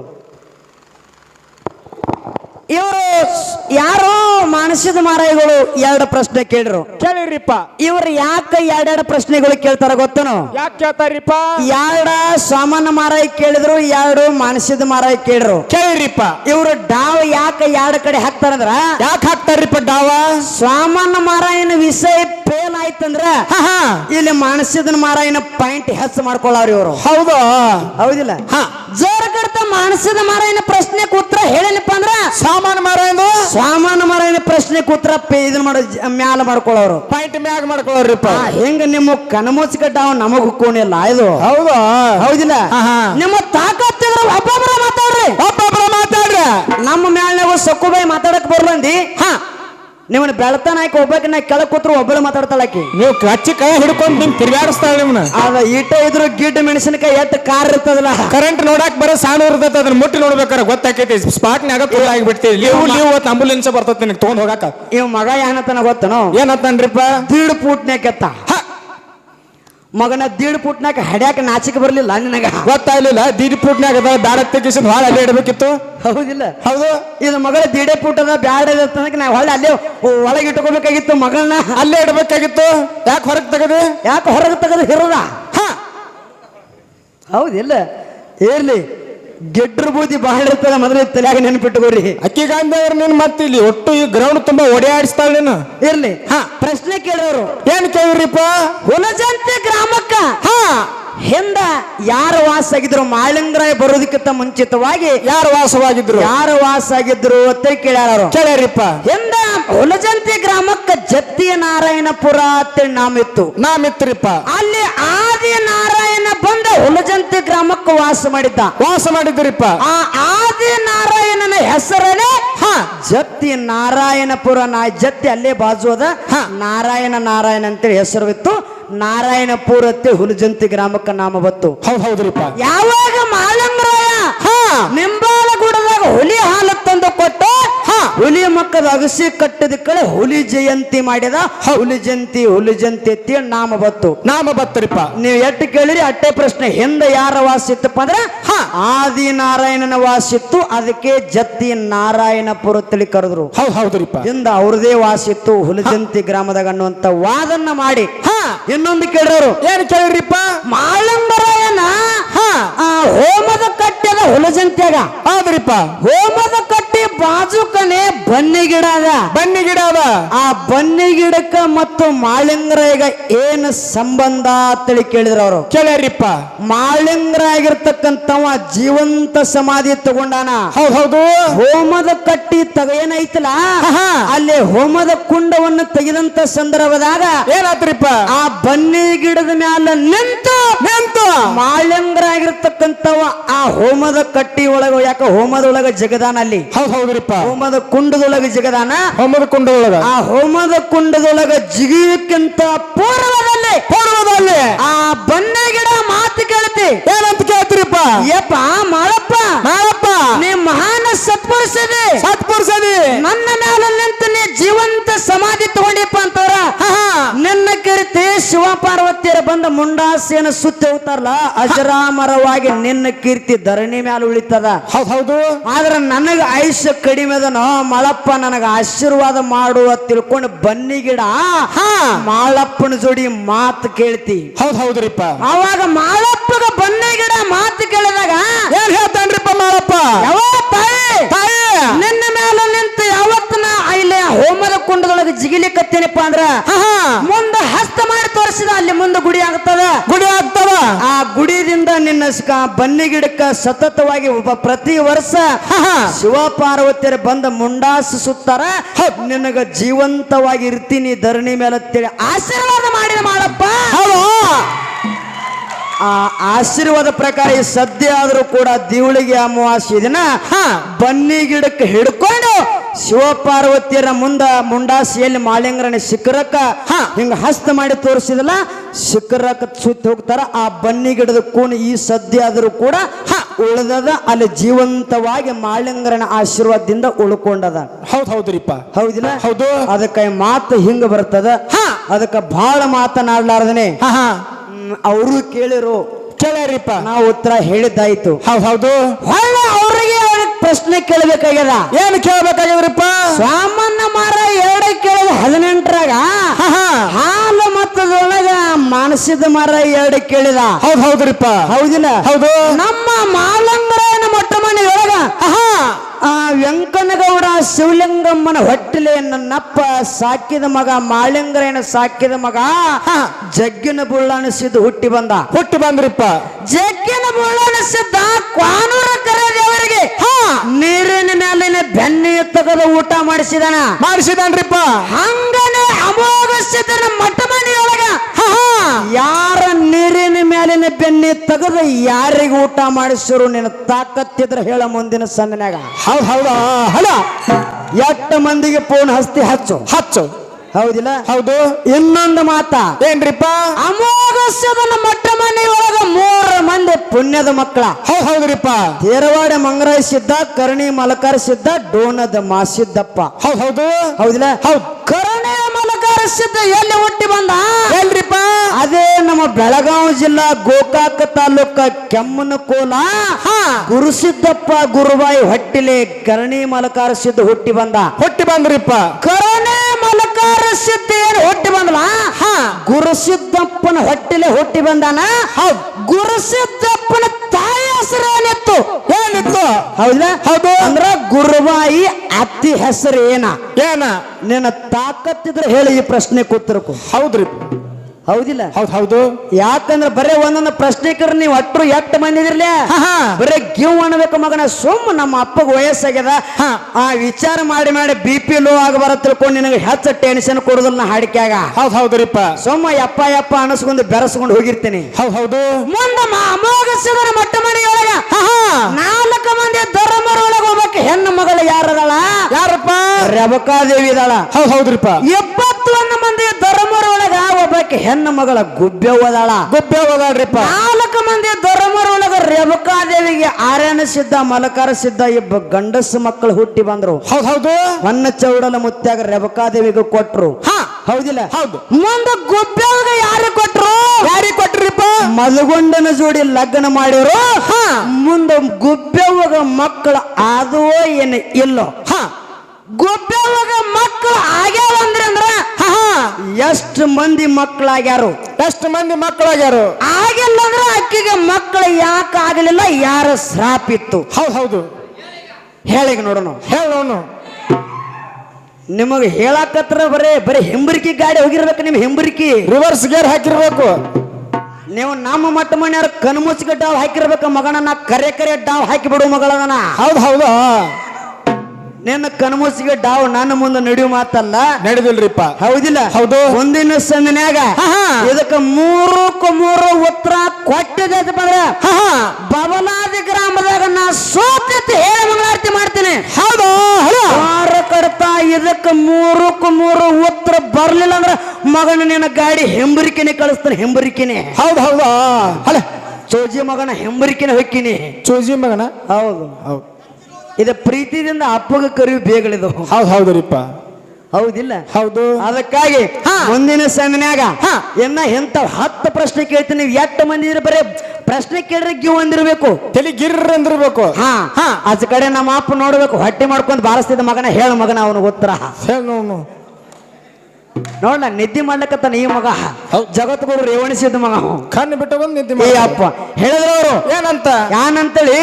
ಇವರು ಯಾರೋ ಮಾನಸಿದ ಮಾರಾಯಿಗಳು ಎರಡು ಪ್ರಶ್ನೆ ಕೇಳಿರು. ಕೇಳಿರಿಪ್ಪ ಇವ್ರು ಯಾಕೆ ಎರಡೆರಡು ಪ್ರಶ್ನೆಗಳು ಕೇಳ್ತಾರ ಗೊತ್ತನು? ಯಾಕೆ ಕೇಳ್ತಾರಿಪ್ಪ ಎರಡ ಸಾಮಾನ್ಯ ಮಾರಾಯಿ ಕೇಳಿದ್ರು ಎರಡು ಮಾನಸಿದ ಮಾರಾಯಿ ಕೇಳಿರು. ಕೇಳಿರಿಪ್ಪ ಇವರು ಡಾವ್ ಯಾಕೆ ಎರಡ ಕಡೆ ಹಾಕ್ತಾರಂದ್ರ? ಯಾಕೆ ಹಾಕ್ತಾರಿಪ್ಪ ಡಾವ? ಸಾಮಾನ್ಯ ಮಾರಾಯನ ವಿಷಯ ಫೇಲ್ ಆಯ್ತಂದ್ರ ಇಲ್ಲಿ ಮಾನಸಿದ ಮಾರಾಯನ ಪಾಯಿಂಟ್ ಹೆಚ್ಚು ಮಾಡ್ಕೊಳ್ಳಾವ್ರಿ ಇವರು. ಹೌದು? ಹೌದಿಲ್ಲ? ಹಾ. ಜೋರ ಕಡ್ತ ಮಾನಸಿದ ಮಾರಾಯನ ಪ್ರಶ್ನೆ ಕೂತ್ರ ಹೇಳಿನಪ್ಪ ಅಂದ್ರ ಸಾಮಾನ್ಯ ಮಾರಾಯಿನ ಸಾಮಾನ್ಯ ಪ್ರಶ್ನೆ ಕೂತ್ರ ಇದನ್ನ ಮಾಡೋ ಮ್ಯಾಲ ಮಾಡ್ಕೊಳ್ಳೋರು ಪಾಯಿಂಟ್ ಮ್ಯಾಗ ಮಾಡ್ಕೊಳ್ಳೋರಿಪ್ಪ ಹೆಂಗ ನಿಮ್ಮ ಕನಮುಚ್ಕಟ್ಟ ಅವ ನಮಗ್ ಹುಕ್ಕೋಣಿಲ್ಲ ಇದು. ಹೌದು? ಹೌದಿಲ್ಲ. ನಿಮ್ಮ ತಾಕತ್ತಿದ್ರ ಒಬ್ಬೊಬ್ಬರ ಮಾತಾಡ್ರಿ. ಒಬ್ಬೊಬ್ಬರ ಮಾತಾಡ್ರಿ. ನಮ್ಮ ಮ್ಯಾಲ್ನಾಗ ಸೊಕ್ಕುಬಾಯಿ ಮಾತಾಡಕ್ ಬರ್ಬಂದಿ. ಹಾ. ನಿಮ್ಮನ್ನ ಬೆಳತನ ಹಾಕಿ ಒಬ್ಬಾಕಿ ನಾ ಕೆಳಗೆ ಕೂತ್ರು ಒಬ್ಬಳು ಮಾತಾಡ್ತಾಳಾಕಿ ನೀವು ಕಚ್ಚಿ ಕೈ ಹಿಡ್ಕೊಂಡು ನಿಮ್ ತಿರ್ಗಾಡಿಸ್ತಾಳ ನಿಮ್ನ. ಅದ ಈಟ ಇದ್ರು ಗಿಡ್ ಮೆಣಸಿನಕಾಯಿ ಎತ್ತ ಕಾರ್ ಇರ್ತದಲ್ಲ. ಕರೆಂಟ್ ನೋಡಕ್ ಬರೋ ಸಾಣ ಇರ್ತೈತೆ ಅದನ್ನ ಮುಟ್ಟಿ ನೋಡ್ಬೇಕಾರ ಗೊತ್ತಾಕೈತಿ. ಸ್ಪಾಟ್ನ್ಯಾಗ ತುಳು ಆಗಿಬಿಡ್ತೀವಿ. ನೀವು ನೀವು ಆಂಬುಲೆನ್ಸ್ ಬರ್ತೈತಿ ನಿನಗೆ ತೊಗೊಂಡ್ ಹೋಗಾಕ. ಇವ್ ಮಗ ಯಾನತನ ಗೊತ್ತನೋ? ಏನಂತನ್ರಿಪ್ಪ? ದೀಡ್ ಫೂಟ್ನ್ಯಾಗ ಕೆತ್ತ. ಮಗನ ದೀಡ್ ಪುಟ್ನಾಗ ಹಡ್ಯಾಕ ನಾಚಿಕೆ ಬರ್ಲಿಲ್ಲ ನಿನಗ. ಗೊತ್ತಾಗ್ಲಿಲ್ಲ ದೀಡ್ ಪುಟ್ನ್ಯಾಗ ಅದ ಬ್ಯಾಡ ತೆಗಿಸಿದ್ ಭಾಳ ಅಲ್ಲೇ ಇಡಬೇಕಿತ್ತು? ಹೌದಿಲ್ಲ. ಹೌದು. ಇದು ಮಗಳ ದಿಡೆ ಪುಟ್ಟದ ಬ್ಯಾಡ ತನಕ ಹೊಳ್ಳಿ ಅಲ್ಲೇ ಒಳಗೆ ಇಟ್ಕೋಬೇಕಾಗಿತ್ತು ಮಗಳನ್ನ. ಅಲ್ಲೇ ಇಡಬೇಕಾಗಿತ್ತು? ಯಾಕೆ ಹೊರಗೆ ತೆಗದೆ? ಯಾಕೆ ಹೊರಗೆ ತೆಗೆದು ಹಿರದ? ಹೌದಿಲ್ಲ. ಇರ್ಲಿ. ಗೆಡ್ರ ಬೂದಿ ಬಹಳ ಇರ್ತದ ಮೊದಲ ತಲೆಯಾಗ ನೆನ್ಪಿಟ್ಟುಕೋರಿ ಅಕ್ಕಿ ಗಾಂಧಿಯವ್ರ ನೀನ್ ಮತ್ತೆ ಇಲ್ಲಿ ಒಟ್ಟು ಈ ಗ್ರೌಂಡ್ ತುಂಬಾ ಓಡಾಡಿಸ್ತಾಳ ನೀನು. ಇರ್ಲಿ. ಹಾ. ಪ್ರಶ್ನೆ ಕೇಳೋರು. ಏನ್ ಕೇಳ್ರಿಪ್ಪ? ಹುಲಜಂತೆ ಗ್ರಾಮಕ್ಕ ಹಾ ಹಿಂದ ಯಾರು ವಾಸ ಆಗಿದ್ರು ಮಾಳಿಂಗರಾಯ ಬರೋದಕ್ಕಿಂತ ಮುಂಚಿತವಾಗಿ ಯಾರು ವಾಸವಾಗಿದ್ರು? ಯಾರು ವಾಸ ಆಗಿದ್ರು ಅಂತ ಕೇಳ್ಯಾರ ಕೇಳ್ಯಾರಿಪ್ಪ. ಹಿಂದ ಹುಲಜಂತಿ ಗ್ರಾಮಕ್ಕ ಜತ್ತಿಯ ನಾರಾಯಣಪುರ ಅಂತೇಳಿ ನಾಮ ಇತ್ತು. ನಾ ಅಲ್ಲಿ ಆದಿ ನಾರಾಯಣ ಬಂದ ಹೊಲಜಂತಿ ಗ್ರಾಮಕ್ಕೆ ವಾಸ ಮಾಡಿದ್ದ. ವಾಸ ಮಾಡಿದ್ರಿಪ್ಪ. ಆ ಆದಿ ನಾರಾಯಣನ ಹೆಸರನೇ ಹಾ. ಜತ್ತಿ ನಾರಾಯಣಪುರ ನಾ ಜತ್ತಿ ಅಲ್ಲೇ ಬಾಜು ಅದ. ಹಾ. ನಾರಾಯಣ ನಾರಾಯಣ ಅಂತೇಳಿ ಹೆಸರು ಇತ್ತು ನಾರಾಯಣಪುರ ಅತ್ತೆ ಹುಲಜಂತಿ ಗ್ರಾಮಕ್ಕೆ ನಾಮ ಬತ್ತು ಹೌದ್ ಹೌದ್ರಿಪ್ಪ. ಯಾವಾಗ ಹಾ. ಹುಲಿ ಹಾಲು ತಂದು ಕೊಟ್ಟು ಹಾ. ಹುಲಿ ಮಕ್ಕದ ಅಗಸಿ ಕಟ್ಟಿದ ಕಡೆ ಹುಲಿ ಜಯಂತಿ ಮಾಡಿದ ಹುಲಿ ಜಯಂತಿ ಹುಲಿ ಜಯಂತಿ ಎತ್ತಿ ನಾಮ ಬತ್ತು. ನಾಮ ಬತ್ತರಿಪ್ಪ. ನೀವು ಎಟ್ಟು ಕೇಳಿರಿ ಅಟ್ಟೆ ಪ್ರಶ್ನೆ ಹಿಂದೆ ಯಾರ ವಾಸಿತ್ತಪ್ಪ ಅಂದ್ರೆ ಹಾ. ಆದಿ ನಾರಾಯಣನ ವಾಸಿತ್ತು ಅದಕ್ಕೆ ಜತ್ತಿ ನಾರಾಯಣಪುರ ತಿಳಿ ಕರೆದ್ರು. ಹೌದ್ ಹೌದ್ರಿಪ್ಪ. ಹಿಂದ ಅವ್ರದೇ ವಾಸಿತ್ತು ಹುಲಿ ಜಯಂತಿ ಗ್ರಾಮದಾಗ ಅನ್ನುವಂತ ವಾದನ್ನ ಮಾಡಿ. ಹಾ. ಇನ್ನೊಂದು ಕೇಳಿರೋರು ಏನ್ ಕೇಳಿರಿಪ್ಪ? ಮಾಳಂಬರಾಯನ ಹಾ. ಆ ಹೋಮದ ಕಟ್ಟದ ಹುಲಜಂತ್ಯಾಗ ಹೌದ್ರಿಪ್ಪ. ಹೋಮದ ಕಟ್ಟಿ ಬಾಜುಕನೆ ಬನ್ನಿ ಗಿಡ ಅದ. ಬನ್ನಿ ಗಿಡ ಅದ. ಆ ಬನ್ನಿ ಗಿಡಕ್ಕ ಮತ್ತು ಮಾಳಿಂಗರಾಯಗ ಏನ್ ಸಂಬಂಧ ಅಂತೇಳಿ ಕೇಳಿದ್ರ ಅವರು. ಕೇಳ್ಯಾರಿಪ್ಪ. ಮಾಳಿಂಗರ ಆಗಿರ್ತಕ್ಕಂಥವ ಜೀವಂತ ಸಮಾಧಿ ತಗೊಂಡಾನ. ಹೌದೌದು ಹೌದು. ಹೋಮದ ಕಟ್ಟಿ ತಗ ಏನೈತಲ್ಲ? ಅಲ್ಲಿ ಹೋಮದ ಕುಂಡವನ್ನು ತೆಗೆದಂತ ಸಂದರ್ಭದಾಗ ಏನಾತ್ರಿಪ್ಪ ಆ ಬನ್ನಿ ಗಿಡದ ಮ್ಯಾಲ ನಿಂತು ನಿಂತು. ಮಾಳಿಂಗರ ಆಗಿರ್ತಕ್ಕಂಥವ ಆ ಹೋಮದ ಕಟ್ಟಿ ಒಳಗ ಯಾಕ ಹೋಮದ ಒಳಗ ಜಗದಾನ ಅಲ್ಲಿ ಹೌದ್ ಹೌದ್ರಿಪ್ಪ. ಹೋಮದ ಕುಂಡದೊಳಗ ಜಗದಾನ. ಹೋಮದ ಕುಂಡದೊಳಗ. ಆ ಹೋಮದ ಕುಂಡದೊಳಗ ಜಿಗಿಯಕ್ಕಿಂತ ಪೂರ್ವದಲ್ಲಿ ಪೂರ್ವದಲ್ಲಿ. ಆ ಬನ್ನೆ ಗಿಡ ಮಾತು ಕೇಳ್ತಿ. ಏನಂತ ಕೇಳ್ತೀರಿಪ್ಪ ಯಪ್ಪ ಮಾಳಪ್ಪ. ಮಾಳಪ್ಪ. ನೀ ಮಹಾನ ಸತ್ಪುರುಷದಿ ಸತ್ಪುರುಷದಿ ನನ್ನ ಮ್ಯಾಲ ನಿಂತ ನೀ ಜೀವಂತ ಸಮಾಧಿ ತಗೊಂಡಿಪ್ಪ ಅಂತವ್ರ. ನಿನ್ನ ಕೀರ್ತಿ ಶಿವ ಪಾರ್ವತಿಯರ ಬಂದ ಮುಂಡಾಸಿಯನ್ನು ಸುತ್ತಿ ಹೋಗ್ತಾರಲ್ಲ ಅಜರಾಮರವಾಗಿ ನಿನ್ನ ಕೀರ್ತಿ ಧರಣಿ ಮ್ಯಾಲ ಉಳಿತದ. ಹೌದ್ ಹೌದು ಆದ್ರ ನನಗ ಆಯುಷ್ಯ ಕಡಿಮೆ ಅದನೋ ಮಳಪ್ಪ ನನಗ ಆಶೀರ್ವಾದ ಮಾಡುವ ತಿಳ್ಕೊಂಡು ಬನ್ನಿ ಗಿಡ. ಹಾ. ಮಾಳಪ್ಪನ ಜೋಡಿ ಮಾತು ಕೇಳ್ತಿ. ಹೌದ್ ಹೌದ್ರಿಪ್ಪ. ಅವಾಗ ಮಾಳಪ್ಪಗ ಬನ್ನಿ ಗಿಡ ಮಾತು ಕೇಳಿದಾಗ ಏನ್ ಹೇಳ್ತಾನ್ರಿಪ್ಪ ಮಾಳಪ್ಪ ಯಾವ ತಾಯಿ ತಾಯಿ! ನಿನ್ನ ಮೇಲೆ ನಿಂತು ಯಾವತ್ತ ನಾ ಇಲ್ಲಿ ಹೋಮದ ಕುಂಡದೊಳಗೆ ಜಿಗಿಲಿಕತ್ತೇನಪ್ಪ ಅಂದ್ರ ಆಹಾ. ಮುಂದ ಹಸ್ತ ಮಾಡಿ ತೋರಿಸಿದ ಅಲ್ಲಿ ಮುಂದೆ ಗುಡಿ ಆಗ್ತದ. ಗುಡಿ ಆಗ್ತದ? ಆ ಗುಡಿದಿಂದ ನಿನ್ನ ಬನ್ನಿ ಗಿಡಕ್ಕ ಸತತವಾಗಿ ಒಬ್ಬ ಪ್ರತಿ ವರ್ಷ. ಶಿವ ಪಾರ್ವತಿಯರ ಬಂದ ಮುಂಡಾಸ ಸುತ್ತಾರ ನಿನಗ ಜೀವಂತವಾಗಿ ಇರ್ತೀನಿ ಧರಣಿ ಮೇಲೆ ಅಂತೇಳಿ ಆಶೀರ್ವಾದ ಮಾಡಿದ ಮಾಡಪ್ಪ ಹೌದು. ಆ ಆಶೀರ್ವಾದ ಪ್ರಕಾರ ಈ ಸದ್ಯ ಆದರೂ ಕೂಡ ದಿವಳಿಗೆ ಅಮಾವಾಸ್ಯ ದಿನ ಹಾ. ಬನ್ನಿ ಗಿಡಕ್ಕೆ ಹಿಡ್ಕೊಂಡು ಶಿವಪಾರ್ವತಿಯರ ಮುಂದ ಮುಂಡಾಸಿಯಲ್ಲಿ ಮಾಳಿಂಗರನ ಶಿಖರಕ್ಕ ಹಾ. ಹಿಂಗ ಹಸ್ತ ಮಾಡಿ ತೋರಿಸಿದಲ್ಲ ಶಿಖರಕ್ಕ ಸುತ್ತ ಹೋಗ್ತಾರ. ಆ ಬನ್ನಿ ಗಿಡದ ಕೂಣ ಈ ಸದ್ಯ ಆದರೂ ಕೂಡ ಉಳಿದದ ಅಲ್ಲಿ ಜೀವಂತವಾಗಿ ಮಾಳಿಂಗರನ ಆಶೀರ್ವಾದದಿಂದ ಉಳ್ಕೊಂಡದ. ಹೌದ್ ಹೌದ್ರಿಪ್ಪ. ಹೌದಿಲ್ಲ? ಹೌದು. ಅದಕ್ಕೆ ಮಾತು ಹಿಂಗ ಬರ್ತದ. ಹಾ. ಅದಕ್ಕೆ ಬಹಳ ಮಾತನಾಡ್ಲಾರ್ದನೆ. ಅವರು ಕೇಳಿರು ಕೇಳರಿಪ್ಪ. ನಾವು ಉತ್ತರ ಹೇಳಿದ್ದಾಯ್ತು. ಹೌದ್ ಹೌದು. ಹೊಳ್ಳ ಅವರಿಗೆ ಅವ್ರಿಗೆ ಪ್ರಶ್ನೆ ಕೇಳಬೇಕಾಗ್ಯದ. ಏನ್ ಕೇಳ್ಬೇಕಾಗಿದ್ರಿಪ್ಪ ಸಾಮಾನ್ಯ ಮಾರ ಎರಡ ಕೇಳಿದ ಹದಿನೆಂಟರಾಗ ಹಾಲು ಮತ್ತದೊಳಗ ಮಾನಸಿದ ಮಾರ ಎರಡ ಕೇಳಿದ. ಹೌದ್ ಹೌದ್ರಿಪ್ಪ. ಹೌದಿಲ್ಲ? ಹೌದು. ನಮ್ಮ ಆಹಾ. ಆ ವೆಂಕನಗೌಡ ಶಿವಲಿಂಗಮ್ಮನ ಹೊಟ್ಟಲೆ ನನ್ನಪ್ಪ ಸಾಕಿದ ಮಗ ಮಾಳಿಂಗರೇನ ಸಾಕಿದ ಮಗ ಜಗ್ಗಿನ ಬುಳ್ಳಾಣಿಸಿದ್ದು ಹುಟ್ಟಿ ಬಂದ. ಹುಟ್ಟಿ ಬಂದ್ರಿಪ್ಪ. ಜಗ್ಗಿನ ಬುಳ್ಳಾಣಿಸಿದ್ದ ಕ್ವಾನೂರ ಹಾ. ನೀರಿನ ಮೇಲಿನ ಬೆನ್ನಿ ತೆಗೆದು ಊಟ ಮಾಡಿಸಿದನ. ಮಾಡಿಸಿದನ್ರಿಪ್ಪ. ಹಂಗನೆ ಅಮೋಘಸಿದನ ಮಠ ಮನೆಯೊಳಗ ಯಾ ಮೇಲಿನ ತಗದ ಯಾರಿಗೆ ಊಟ ಮಾಡಿಸಿರು ನಿನ್ನ ತಾಕತ್ತಿದ್ರ ಹೇಳ ಮುಂದಿನ ಸಂದನ್ಯಾಗ ಹೌದು ಹೌದಾ? ಹಲ ಎಟ್ಟ ಮಂದಿಗೆ ಫೋನ್ ಹಸ್ತಿ ಹಚ್ಚು. ಹಚ್ಚು. ಹೌದಿಲ್ಲ? ಹೌದು. ಇನ್ನೊಂದು ಮಾತ. ಏನ್ರಿಪ್ಪ? ಅಮೋಘ ಮೊಟ್ಟ ಮನೆಯೊಳಗ ಮೂರು ಮಂದಿ ಪುಣ್ಯದ ಮಕ್ಕಳ. ಹೌದ್ ಹೌದ್ರಿಪ್ಪ. ತೇರವಾಡ ಮಂಗರಾಯ ಸಿದ್ಧ ಕರ್ಣಿ ಮಲಕಾರ ಸಿದ್ಧ ಡೋನದ ಮಾಸಿದ್ದಪ್ಪ. ಹೌದ್ ಹೌದು. ಹೌದಿಲ್ಲ? ಹೌದು. ಕರುಣೆ ಸಿದ್ಧ ಎಲ್ಲಿ ಹುಟ್ಟಿ ಬಂದ? ಎಲ್ರಿಪ್ಪ? ಅದೇ ನಮ್ಮ ಬೆಳಗಾವಿ ಜಿಲ್ಲಾ ಗೋಕಾಕ ತಾಲೂಕ ಕೆಮ್ಮನಕೋಲ. ಗುರುಸಿದ್ದಪ್ಪ ಗುರುಬಾಯಿ ಹೊಟ್ಟಿಲೆ ಕರಣಿ ಮಲಕಾರ ಸಿದ್ಧ ಹುಟ್ಟಿ ಬಂದ. ಹುಟ್ಟಿ ಬಂದ್ರಿಪ್ಪ. ಕರಣಿ ಮಲಕಾರ ಸಿದ್ಧ ಏನು ಹುಟ್ಟಿ ಬಂದಲ್ಲ ಗುರುಸಿದ್ದಪ್ಪನ ಹೊಟ್ಟಿಲೆ ಹುಟ್ಟಿ ಬಂದಾನ? ಹೌದು. ಗುರುಸಿದ್ದಪ್ಪನ ಏನಿತ್ತು ಏನಿತ್ತು ಹೌದಾ ಹೌದು. ಅಂದ್ರ ಗುರುಬಾಯಿ ಅತ್ತಿ ಹೆಸರು ಏನ? ಏನ ನಿನ್ನ ತಾಕತ್ತಿದ್ರೆ ಹೇಳಿ ಈ ಪ್ರಶ್ನೆ ಕೂತಿರ್ಕು ಹೌದ್ರಿ. ಹೌದಿಲ್ಲ? ಹೌದ್ ಹೌದು. ಯಾಕಂದ್ರೆ ಬರೇ ಒಂದೊಂದು ಪ್ರಶ್ನೆಕರ್ ನೀವು ಅಟ್ರು ಎಷ್ಟು ಮಂದಿ ಇದಿರ್ಲಿ ಬರೇ ಗಿವ್ ಅನ್ಬೇಕು ಮಗನ ಸುಮ್ ನಮ್ಮ ಅಪ್ಪಗ ವಯಸ್ಸಾಗ್ಯದ. ಆ ವಿಚಾರ ಮಾಡಿ ಮಾಡಿ ಬಿ ಪಿ ಲೋ ಆಗಬಾರ ತಿಳ್ಕೊಂಡು ನಿನಗೆ ಹೆಚ್ಚು ಟೆನ್ಷನ್ ಕೊಡುದಿಲ್ಲ ನಾ ಹಾಡಿಕೆಯಾಗ. ಹೌದ್ ಹೌದ್ರಿಪ್ಪ ಸುಮ್ಮ ಯಪ್ಪ ಯಪ್ಪ ಅನಸ್ಕೊಂಡು ಬೆರೆಸ್ಕೊಂಡು ಹೋಗಿರ್ತೀನಿ. ಹೌದ್ ಹೌದು. ಮುಂದ ಅಮೋಘಸಿದರ ಮೊಟ್ಟ ಮನೆಯೊಳಗ. ನಾಲ್ಕು ಮಂದಿ ಧರ್ಮರೊಳಗೆ ಹೋಗ್ಬೇಕು. ಹೆಣ್ಣು ಮಗಳು ಯಾರದಳ? ಯಾರಪ್ಪ? ರೇವಕಾದೇವಿ ಇದಾಳ ಹೌದ್ ಹೌದ್ರಿಪ್ಪ ಎಪ್ಪತ್ತೊಂದು ಮಂದಿ ಧರ್ಮರೊಳಗ ಒಬ್ಬಾಕಿ ಹೆಣ್ಣು ಮಗಳ ಗುಬ್ಬೆವ್ವದಾಳ ಗುಬ್ಬೆ ಓದಾಳ್ರಿಪ್ಪ ನಾಲ್ಕು ಮಂದಿ ಧರ್ಮರೊಳಗ ರೇವಕಾದೇವಿಗೆ ಆರ್ಯನ ಸಿದ್ಧ ಮಲಕಾರ ಸಿದ್ಧ ಇಬ್ಬ ಗಂಡಸು ಮಕ್ಕಳು ಹುಟ್ಟಿ ಬಂದ್ರು. ಹೌದೌದು ಹೌದು. ಹೊನ್ನ ಚೌಡಲ ಮುತ್ಯಾಗ ರೇವಕಾದೇವಿಗೆ ಕೊಟ್ರು. ಹಾ. ಹೌದಿಲ್ಲ? ಹೌದು. ಮುಂದ ಗುಬ್ಬೆವ್ಗ ಯಾರು ಕೊಟ್ರು? ಯಾರಿಗೆ ಕೊಟ್ರಿಪ್ಪ? ಮಲಗೊಂಡನ ಜೋಡಿ ಲಗ್ನ ಮಾಡಿರು. ಮುಂದ ಗುಬ್ಬೆವ್ವಗ ಮಕ್ಕಳು ಆದೋ ಏನು ಇಲ್ಲೋ. ಹಾ. ಗುಬ್ಬೆವ್ವಗ ಮಕ್ಕಳು ಆಗ್ಯಾವ ಅಂದ್ರೆ ಅಂದ್ರ ಎಷ್ಟು ಮಂದಿ ಮಕ್ಕಳಾಗ್ಯಾರು ಎಷ್ಟು ಮಂದಿ ಮಕ್ಕಳಾಗ್ಯಾರು ಆಗಿಲ್ಲ ಅಂದ್ರೆ ಅಕ್ಕಿಗೆ ಮಕ್ಕಳು ಯಾಕೆ ಆಗಲಿಲ್ಲ ಯಾರ ಶ್ರಾಪ್ ಹೌದು ಹೌದ್. ಹೌದು ಹೇಳಿಗ ನೋಡೋಣ ಹೇಳೋಣ. ನಿಮಗೆ ಹೇಳಕತ್ರ ಬರೀ ಬರೀ ಹೆಂಬರಿಕೆ ಗಾಡಿ ಹೋಗಿರ್ಬೇಕು ನಿಮ್ ಹೆಂಬರಿಕೆ. Reverse gear ಹಾಕಿರ್ಬೇಕು. ನೀವು ನಮ್ಮ ಮಟ್ಟ ಮನೆಯವ್ರ ಕಣ್ಮುಚ್ಚಿಗೆ ಡಾವ್ ಹಾಕಿರ್ಬೇಕು ಮಗನ ಕರೆ ಕರೆ ಡಾವ್ ಹಾಕಿ ಬಿಡು ಮಗಳದನ ಹೌದು ಹೌದಾ. ನಿನ್ನ ಕನಮಸಿಗೆ ಡಾವ್ ನನ್ನ ಮುಂದೆ ನಡೆಯುವ ಮಾತಲ್ಲ. ನಡೆದಿಲ್ರಿಪ್ಪ. ಹೌದಿಲ್ಲ? ಹೌದು. ಒಂದಿನ ಸಂದಿನ್ಯಾಗ. ಇದಕ್ಕ ಮೂರಕ್ಕೂ ಮೂರು ಉತ್ತರ ಕೊಟ್ಟಿದೆ ಬಂದ್ರೆ ಬಬಲಾದಿ ಗ್ರಾಮದಾಗ ನಾ ಸೋತೈತಿ ಹೇಳಿ ಮಂಗಳಾರತಿ ಮಾಡ್ತೀನಿ. ಹೌದಾ ವಾರ ಕಡತ ಇದಕ್ಕ ಮೂರಕ್ಕೂ ಮೂರು ಉತ್ತರ ಬರ್ಲಿಲ್ಲ ಅಂದ್ರ ಮಗನ ನಿನ್ನ ಗಾಡಿ ಹೆಂಬರಿಕೆನೆ ಕಳಿಸ್ತಾನೆ ಹೆಂಬರಿಕೆನೆ. ಹೌದು ಹೌದಾ. ಅಲ್ಲ ಚೋಜಿ ಮಗನ ಹೆಂಬರಿಕೆನೆ ಹೊಕ್ಕಿನಿ. ಚೋಜಿ ಮಗನ? ಹೌದು. ಹೌದ್. ಇದು ಪ್ರೀತಿದಿಂದ ಅಪ್ಪಗ ಕರಿವು ಬೇಗಳಿದು ಹೌದು ಹೌದ್ರಿಪ್ಪ. ಹೌದಿಲ್ಲ? ಹೌದು. ಅದಕ್ಕಾಗಿ ಮುಂದಿನ ಸಂದಿನ್ಯಾಗ ಎನ್ನ ಎಂತ ಹತ್ತು ಪ್ರಶ್ನೆ ಕೇಳ್ತೀನಿ ನೀವು ಎಷ್ಟು ಮಂದಿ ಬರೀ ಪ್ರಶ್ನೆ ಕೇಳಿದ್ರೆ ಗಿವ್ ಅಂದಿರ್ಬೇಕು. ತಲೆ ಗಿರ್ರ ಅಂದಿರ್ಬೇಕು. ಹಾ. ಹಾ. ಆಚ ಕಡೆ ನಮ್ಮ ಅಪ್ಪ ನೋಡ್ಬೇಕು ಹೊಟ್ಟೆ ಮಾಡ್ಕೊಂಡು ಬಾರಿಸ್ತಿದ್ದ ಮಗನ ಹೇಳ ಮಗನ ಅವನು ಉತ್ತರ. ಹೇಳ ನೋಡು ನೋಡ್ಲ ನಿದ್ದೆ ಮಾಡ್ಲಕತ್ತಾನ ಈ ಮಗ. ಜಗತ್ ಜಗತ್ಗುರು ರೇವಣಿಸಿದ ಮಗ. ಕಣ್ಣು ಬಿಟ್ಟು ಬಂದು ನಿದ್ದೆ ಮಾಡಿ ಅಪ್ಪ ಹೇಳಿದ್ರು ಅವರು. ಏನಂತ? ಯಾನಂತೇಳಿ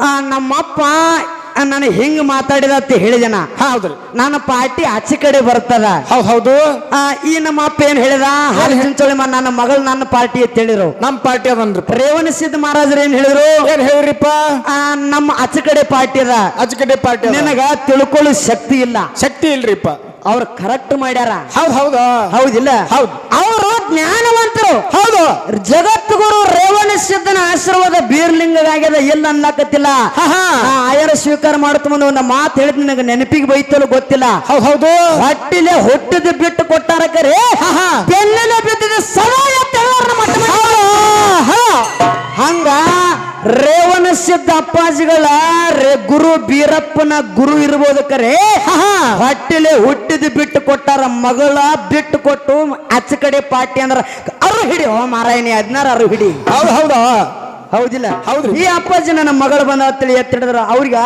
ಆ, ನಮ್ಮಪ್ಪ ನನಗೆ ಹಿಂಗ್ ಮಾತಾಡಿದ ಅಂತ ಹೇಳಿದನ? ಹೌದ್ರಿ ನನ್ನ ಪಾರ್ಟಿ ಆಚೆ ಕಡೆ ಬರ್ತದ ಹೌದ್ ಈ ನಮ್ಮ ಅಪ್ಪ ಏನ್ ಹೇಳಿದ? ಹರಿಚಂಚೋಳಿ ನನ್ನ ಮಗಳು ನನ್ನ ಪಾರ್ಟಿ ಅಂತ ಹೇಳಿರು. ನಮ್ ಪಾರ್ಟಿ ಅದನ್ರಿಪ್ಪ ರೇವಣಿಸಿದ ಮಹಾರಾಜರು ಏನ್ ಹೇಳಿದ್ರು? ಏನ್ ಹೇಳ್ರಿಪ್ಪ ನಮ್ಮ ಆಚೆ ಕಡೆ ಪಾರ್ಟಿ ಅದ. ಅಜ್ಕಡೆ ಪಾರ್ಟಿ ನನಗ ನಿನಗ ತಿಳ್ಕೊಳ್ಳೋ ಶಕ್ತಿ ಇಲ್ಲ. ಶಕ್ತಿ ಇಲ್ರಿಪ್ಪ. ಅವ್ರು ಕರೆಕ್ಟ್ ಮಾಡ್ಯಾರ. ಹೌದ್ ಹೌದ. ಹೌದಿಲ್ಲ? ಹೌದು. ಅವರು ಜ್ಞಾನವಂತರು. ಹೌದು. ಜಗದ್ಗುರು ರೇವಣ ಸಿದ್ಧನ ಆಶೀರ್ವಾದ ಬೀರ್ಲಿಂಗದಾಗ್ಯದ ಇಲ್ಲ ಅನ್ನಕತ್ತಿಲ್ಲ. ಆಯರ ಸ್ವೀಕಾರ ಮಾಡುತ್ತ ಮುಂದೆ ಒಂದು ಮಾತು ಹೇಳಿದ್ ನನಗೆ ನೆನಪಿಗೆ ಬೈತಲು ಗೊತ್ತಿಲ್ಲ. ಹೌದು ಹೌದು. ಹೊಟ್ಟಿಲೆ ಹುಟ್ಟಿದ ಬಿಟ್ಟು ಕೊಟ್ಟಾರ ಕರೆ. ಬೆನ್ನೆಲೆ ಬಿದ್ದಿದ ಸದಾ ರೇವಣ ಸಿದ್ಧ ಅಪ್ಪಾಜಿಗಳ ಗುರು ಬೀರಪ್ಪನ ಗುರು ಇರ್ಬೋದು ಕರೆ. ಹೊಟ್ಟೆಲೆ ಹುಟ್ಟಿದ ಬಿಟ್ಟು ಕೊಟ್ಟಾರ ಮಗಳ ಬಿಟ್ಟು ಕೊಟ್ಟು ಅಚ್ಚ ಕಡೆ ಪಾರ್ಟಿ ಅಂದ್ರ ಅರು ಹಿಡಿ ಓ ಮಾರಾಯಣಿ ಅದ್ನಾರ ಅರು ಹಿಡಿ. ಹೌದು ಹೌದಾ. ಹೌದಿಲ್ಲ? ಹೌದು. ಈ ಅಪ್ಪಾಜಿ ನನ್ನ ಮಗಳು ಬಂದ ತಿಳಿ ಎತ್ತಿಡಿದ್ರ ಅವ್ರಿಗ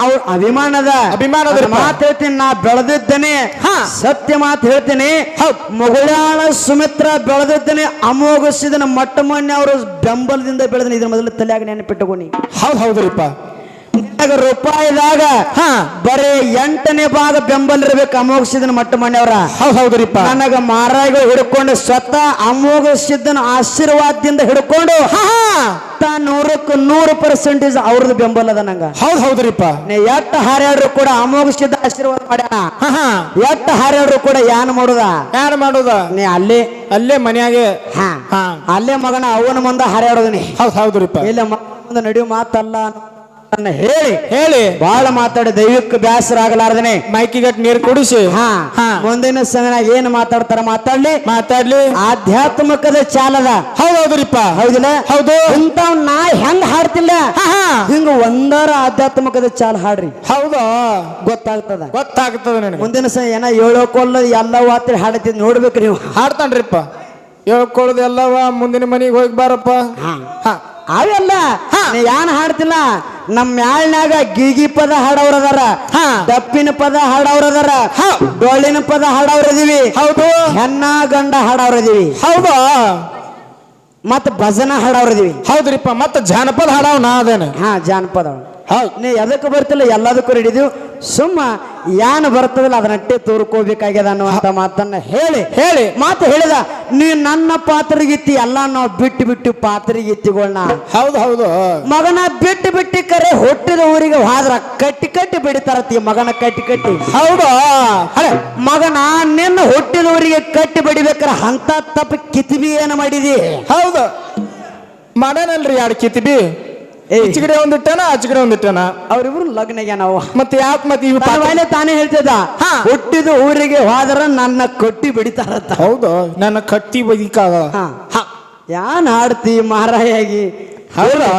ಅವ್ರ ಅಭಿಮಾನದ ಅಭಿಮಾನದ ಮಾತೇಳ್ತೀನಿ ಮಾತು ಹೇಳ್ತೀನಿ ನಾ ಬೆಳೆದಿದ್ದೇನೆ. ಹಾ. ಸತ್ಯ ಮಾತು ಹೇಳ್ತೀನಿ. ಮಗಳಾಳ ಸುಮಿತ್ರ ಬೆಳೆದಿದ್ದೇನೆ. ಅಮೋಘಸಿದನ ಮೊಟ್ಟ ಮೊನ್ನೆ ಅವರು ಬೆಂಬಲದಿಂದ ಬೆಳೆದನ ಇದ್ರ ಮೊದಲು ತಲೆಯಾಗ ನೆನಪಿಟ್ಟುಕೊನಿ ಹೌದು ಹೌದ್ರಿಪ್ಪ ರೂಪಾಯಿದಾಗ ಹಾ. ಬರೀ ಎಂಟನೇ ಭಾಗ ಬೆಂಬಲ ಇರಬೇಕು ಅಮೋಘ ಸಿದ್ದನ ಮಟ್ಟ ಮನೆಯವರ ಹೌದ್ರಿಪ್ಪ ನನಗ ಮಾರಾಯಿಗಳು ಹಿಡ್ಕೊಂಡು ಸ್ವತಃ ಅಮೋಘ ಸಿದ್ಧನ ಆಶೀರ್ವಾದದಿಂದ ಹಿಡ್ಕೊಂಡು ತಾ ನೂರಕ್ಕೆ ನೂರು ಪರ್ಸೆಂಟೇಜ್ ಅವ್ರದ್ದು ಬೆಂಬಲ ಅದ ನಂಗ. ಹೌದ್ ಹೌದ್ರಿಪ್ಪ. ನೀ ಎಟ್ಟ ಹಾರ್ಯಾಡ್ರು ಕೂಡ ಅಮೋಘ ಸಿದ್ಧ ಆಶೀರ್ವಾದ ಮಾಡ್ಯಾನ? ಹಾ ಹಾ. ಎಟ್ಟ ಹಾರ್ಯಾಡ್ರು ಕೂಡ ಯಾನ್ ಮಾಡುದ? ಯಾರು ಮಾಡುದ? ನೀ ಅಲ್ಲೇ. ಅಲ್ಲೇ ಮನ್ಯಾಗೆ. ಹಾ. ಹಾ. ಅಲ್ಲೇ ಮಗನ ಅವನ ಮುಂದ ಹಾರ್ಯಾಡೋದು ನೀ ಹೌದ್ ಹೌದ್ರಿಪ್ಪ. ಇಲ್ಲ ಮಗನ ಮುಂದೆ ನಡೆಯೋ ಮಾತಲ್ಲ ಅನ್ನೋ ಮಾತನ್ನ ಹೇಳಿ. ಹೇಳಿ. ಬಹಳ ಮಾತಾಡಿ ದೈವಿಕ ಬ್ಯಾಸರ ಆಗಲಾರ್ದನೆ ಮೈಕಿಗಟ್ ನೀರು ಕುಡಿಸಿ. ಹಾ. ಮುಂದಿನ ಸಮಯನಾಗ ಏನ್ ಮಾತಾಡ್ತಾರ ಮಾತಾಡ್ಲಿ? ಮಾತಾಡ್ಲಿ. ಆಧ್ಯಾತ್ಮಕದ ಚಾಲದ. ಹೌದ್ರಿಪ್ಪ ಹೌದಿಲ್ಲ? ಹೌದು. ಇಂಥವ್ ನಾ ಹೆಂಗ್ ಹಾಡ್ತಿಲ್ಲ. ಹಿಂಗ ಒಂದರ ಆಧ್ಯಾತ್ಮಕದ ಚಾಲ ಹಾಡ್ರಿ. ಹೌದ? ಗೊತ್ತಾಗ್ತದ. ಗೊತ್ತಾಗ್ತದ ನನಗೆ. ಮುಂದಿನ ಸಹ ಏನ ಏಳೋ ಕೊಲ್ಲ ಎಲ್ಲ ವಾತ್ರಿ ಹಾಡತಿದ್ ನೋಡ್ಬೇಕ್ರಿ ನೀವು. ಹಾಡ್ತಾನ್ರಿಪ್ಪ. ಹೇಳ್ಕೊಳ್ಳೋದು ಎಲ್ಲವ ಮುಂದಿನ ಮನೆಗೆ ಹೋಗಿ ಬಾರಪ್ಪ. ಹಾ. ಅವೆಲ್ಲ ನೀ ಯಾನ್ ಹಾಡ್ತಿಲ್ಲ? ನಮ್ ಮ್ಯಾಳ್ನ್ಯಾಗ ಗೀಗಿ ಪದ ಹಾಡವ್ರದಾರ ಹಾ. ದಪ್ಪಿನ ಪದ ಹಾಡವ್ರದಾರ ಹಾ. ಡೊಳ್ಳಿನ ಪದ ಹಾಡವ್ರದೀವಿ ಹೌದು. ಹೆಣ್ಣ ಗಂಡ ಹಾಡವ್ರದೀವಿ ಹೌದು? ಮತ್ತ ಭಜನ ಹಾಡವ್ರದೀವಿ ಹೌದ್ರಿಪ್ಪ ಮತ್ತ ಜಾನಪದ ಹಾಡವ್ ನಾ ಅದೇನ? ಹಾ ಜಾನಪದ ಹೌದ್ ನೀ ಎದಕ್ಕೆ ಬರ್ತಿಲ್ಲ? ಎಲ್ಲದಕ್ಕೂ ಹಿಡಿದೀವಿ ಸುಮ್ಮ ಏನು ಬರ್ತದಲ್ಲ ಅದನ್ನಟ್ಟೆ ತೋರ್ಕೋಬೇಕಾಗ್ಯದ ಅನ್ನುವಂತ ಮಾತನ್ನ ಹೇಳಿ. ಹೇಳಿ. ಮಾತು ಹೇಳಿದ ನೀ ನನ್ನ ಪಾತ್ರಗಿತ್ತಿ ಎಲ್ಲ ನಾವು ಬಿಟ್ಟು ಬಿಟ್ಟು ಪಾತ್ರಗಿತ್ತಿಗಳನ್ನ ಹೌದು ಹೌದು. ಮಗನ ಬಿಟ್ಟು ಬಿಟ್ಟು ಕರೆ ಹುಟ್ಟಿದ ಊರಿಗೆ ಹೋದ್ರ ಕಟ್ಟಿ ಕಟ್ಟಿ ಬಿಡಿತಾರತಿ ಮಗನ ಕಟ್ಟಿ ಕಟ್ಟಿ. ಹೌದು. ಅರೆ ಮಗನ ನಿನ್ನ ಹುಟ್ಟಿದ ಊರಿಗೆ ಕಟ್ಟಿ ಬಡಿಬೇಕಾರ ಅಂತ ತಪ್ಪು ಕಿತಿಬಿ ಏನು ಮಾಡಿದಿ? ಹೌದು. ಮಾಡನಲ್ರಿ ಯಾರು ಕಿತಿಬಿ? ಏಯ್. ಒಂದು ಒಂದಿಟ್ಟನ ಆಚೆಗಡೆ ಇಟ್ಟನ. ಅವ್ರಿಬ್ರು ಲಗ್ನಗೆ ನಾವು. ಮತ್ತೆ ಯಾಕೆ ಮತ್ತೆ ಇವ್ ತಾನೇ ಹೇಳ್ತಿದ್ದ. ಹಾ. ಹುಟ್ಟಿದ ಊರಿಗೆ ಹೋದ್ರ ನನ್ನ ಕಟ್ಟಿ ಬಿಡಿತಾರತ್ತ ಹೌದು ನನ್ನ ಕಟ್ಟಿ ಬದಿಕಾಗ. ಹಾ. ಯಾನ್ ಆಡ್ತಿ ಮಾರಾಯಾಗಿ ಹೌದಾ?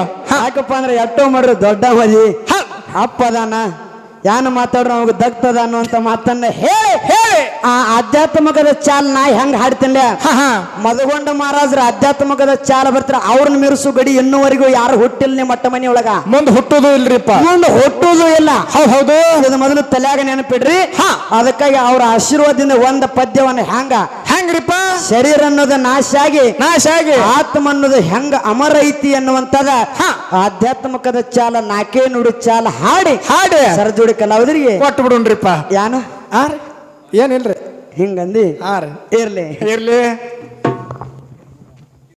ಯಾಕಪ್ಪ ಅಂದ್ರೆ ಎಟ್ಟೋ ಮಾಡ್ರಿ ದೊಡ್ಡ ಮದಿ. ಅಪ್ಪದಾನ. ಯಾನ್ ಮಾತಾಡ್ರ ಅವಾಗ ದಗ್ತದ ಅನ್ನುವಂತ ಮಾತನ್ನ ಹೇಳಿ ಹೇಳಿ. ಆ ಆಧ್ಯಾತ್ಮಕದ ಚಾಲ್ ನಾ ಹೆಂಗ್ ಹಾಡ್ತಿಲ್ಲ ಮದಗೊಂಡ ಮಹಾರಾಜರ ಆಧ್ಯಾತ್ಮಕದ ಚಾಲ ಬರ್ತಾರ ಅವ್ರನ್ನ ಮೀರಿಸು ಗಡಿ ಇನ್ನುವರೆಗೂ ಯಾರು ಹುಟ್ಟಿಲ್ಲ ನಿಮ್ಮ ಮಟ್ಟ ಮನಿ ಒಳಗ. ಮುಂದ್ ಹುಟ್ಟುದು ಇಲ್ರಿಪ್ಪ. ಮುಂದೆ ಹುಟ್ಟೋದು ಇಲ್ಲ. ಹೌದ್ ಮೊದಲು ತಲೆಯಾಗ ನೆನಪಿಡ್ರಿ. ಹಾ. ಅದಕ್ಕಾಗಿ ಅವ್ರ ಆಶೀರ್ವಾದದಿಂದ ಒಂದ ಪದ್ಯವನ್ನ ಹೆಂಗ ಹೆಂಗ್ರಿಪ್ಪ ಶರೀರ ಅನ್ನೋದು ನಾಶ ಆಗಿ ನಾಶ ಆಗಿ ಆತ್ಮ ಅನ್ನೋದು ಹೆಂಗ ಅಮರ ಐತಿ ಅನ್ನುವಂತದ. ಆಧ್ಯಾತ್ಮಕದ ಚಾಲ ನಾಕೇ ನುಡಿ ಚಾಲ ಹಾಡಿ ಹಾಡಿ. ಸರಜೋಡಿ ಕಲಾವಿದರಿಗೆ. ಕೊಟ್ಟು ಬಿಡೋಣ್ರಿಪ್ಪ. ಯಾನ? ಏನಿಲ್ರಿ? ಹಿಂಗಂದಿ? ಹಾ ರೀ ಇರ್ಲಿ. ಇರ್ಲಿ.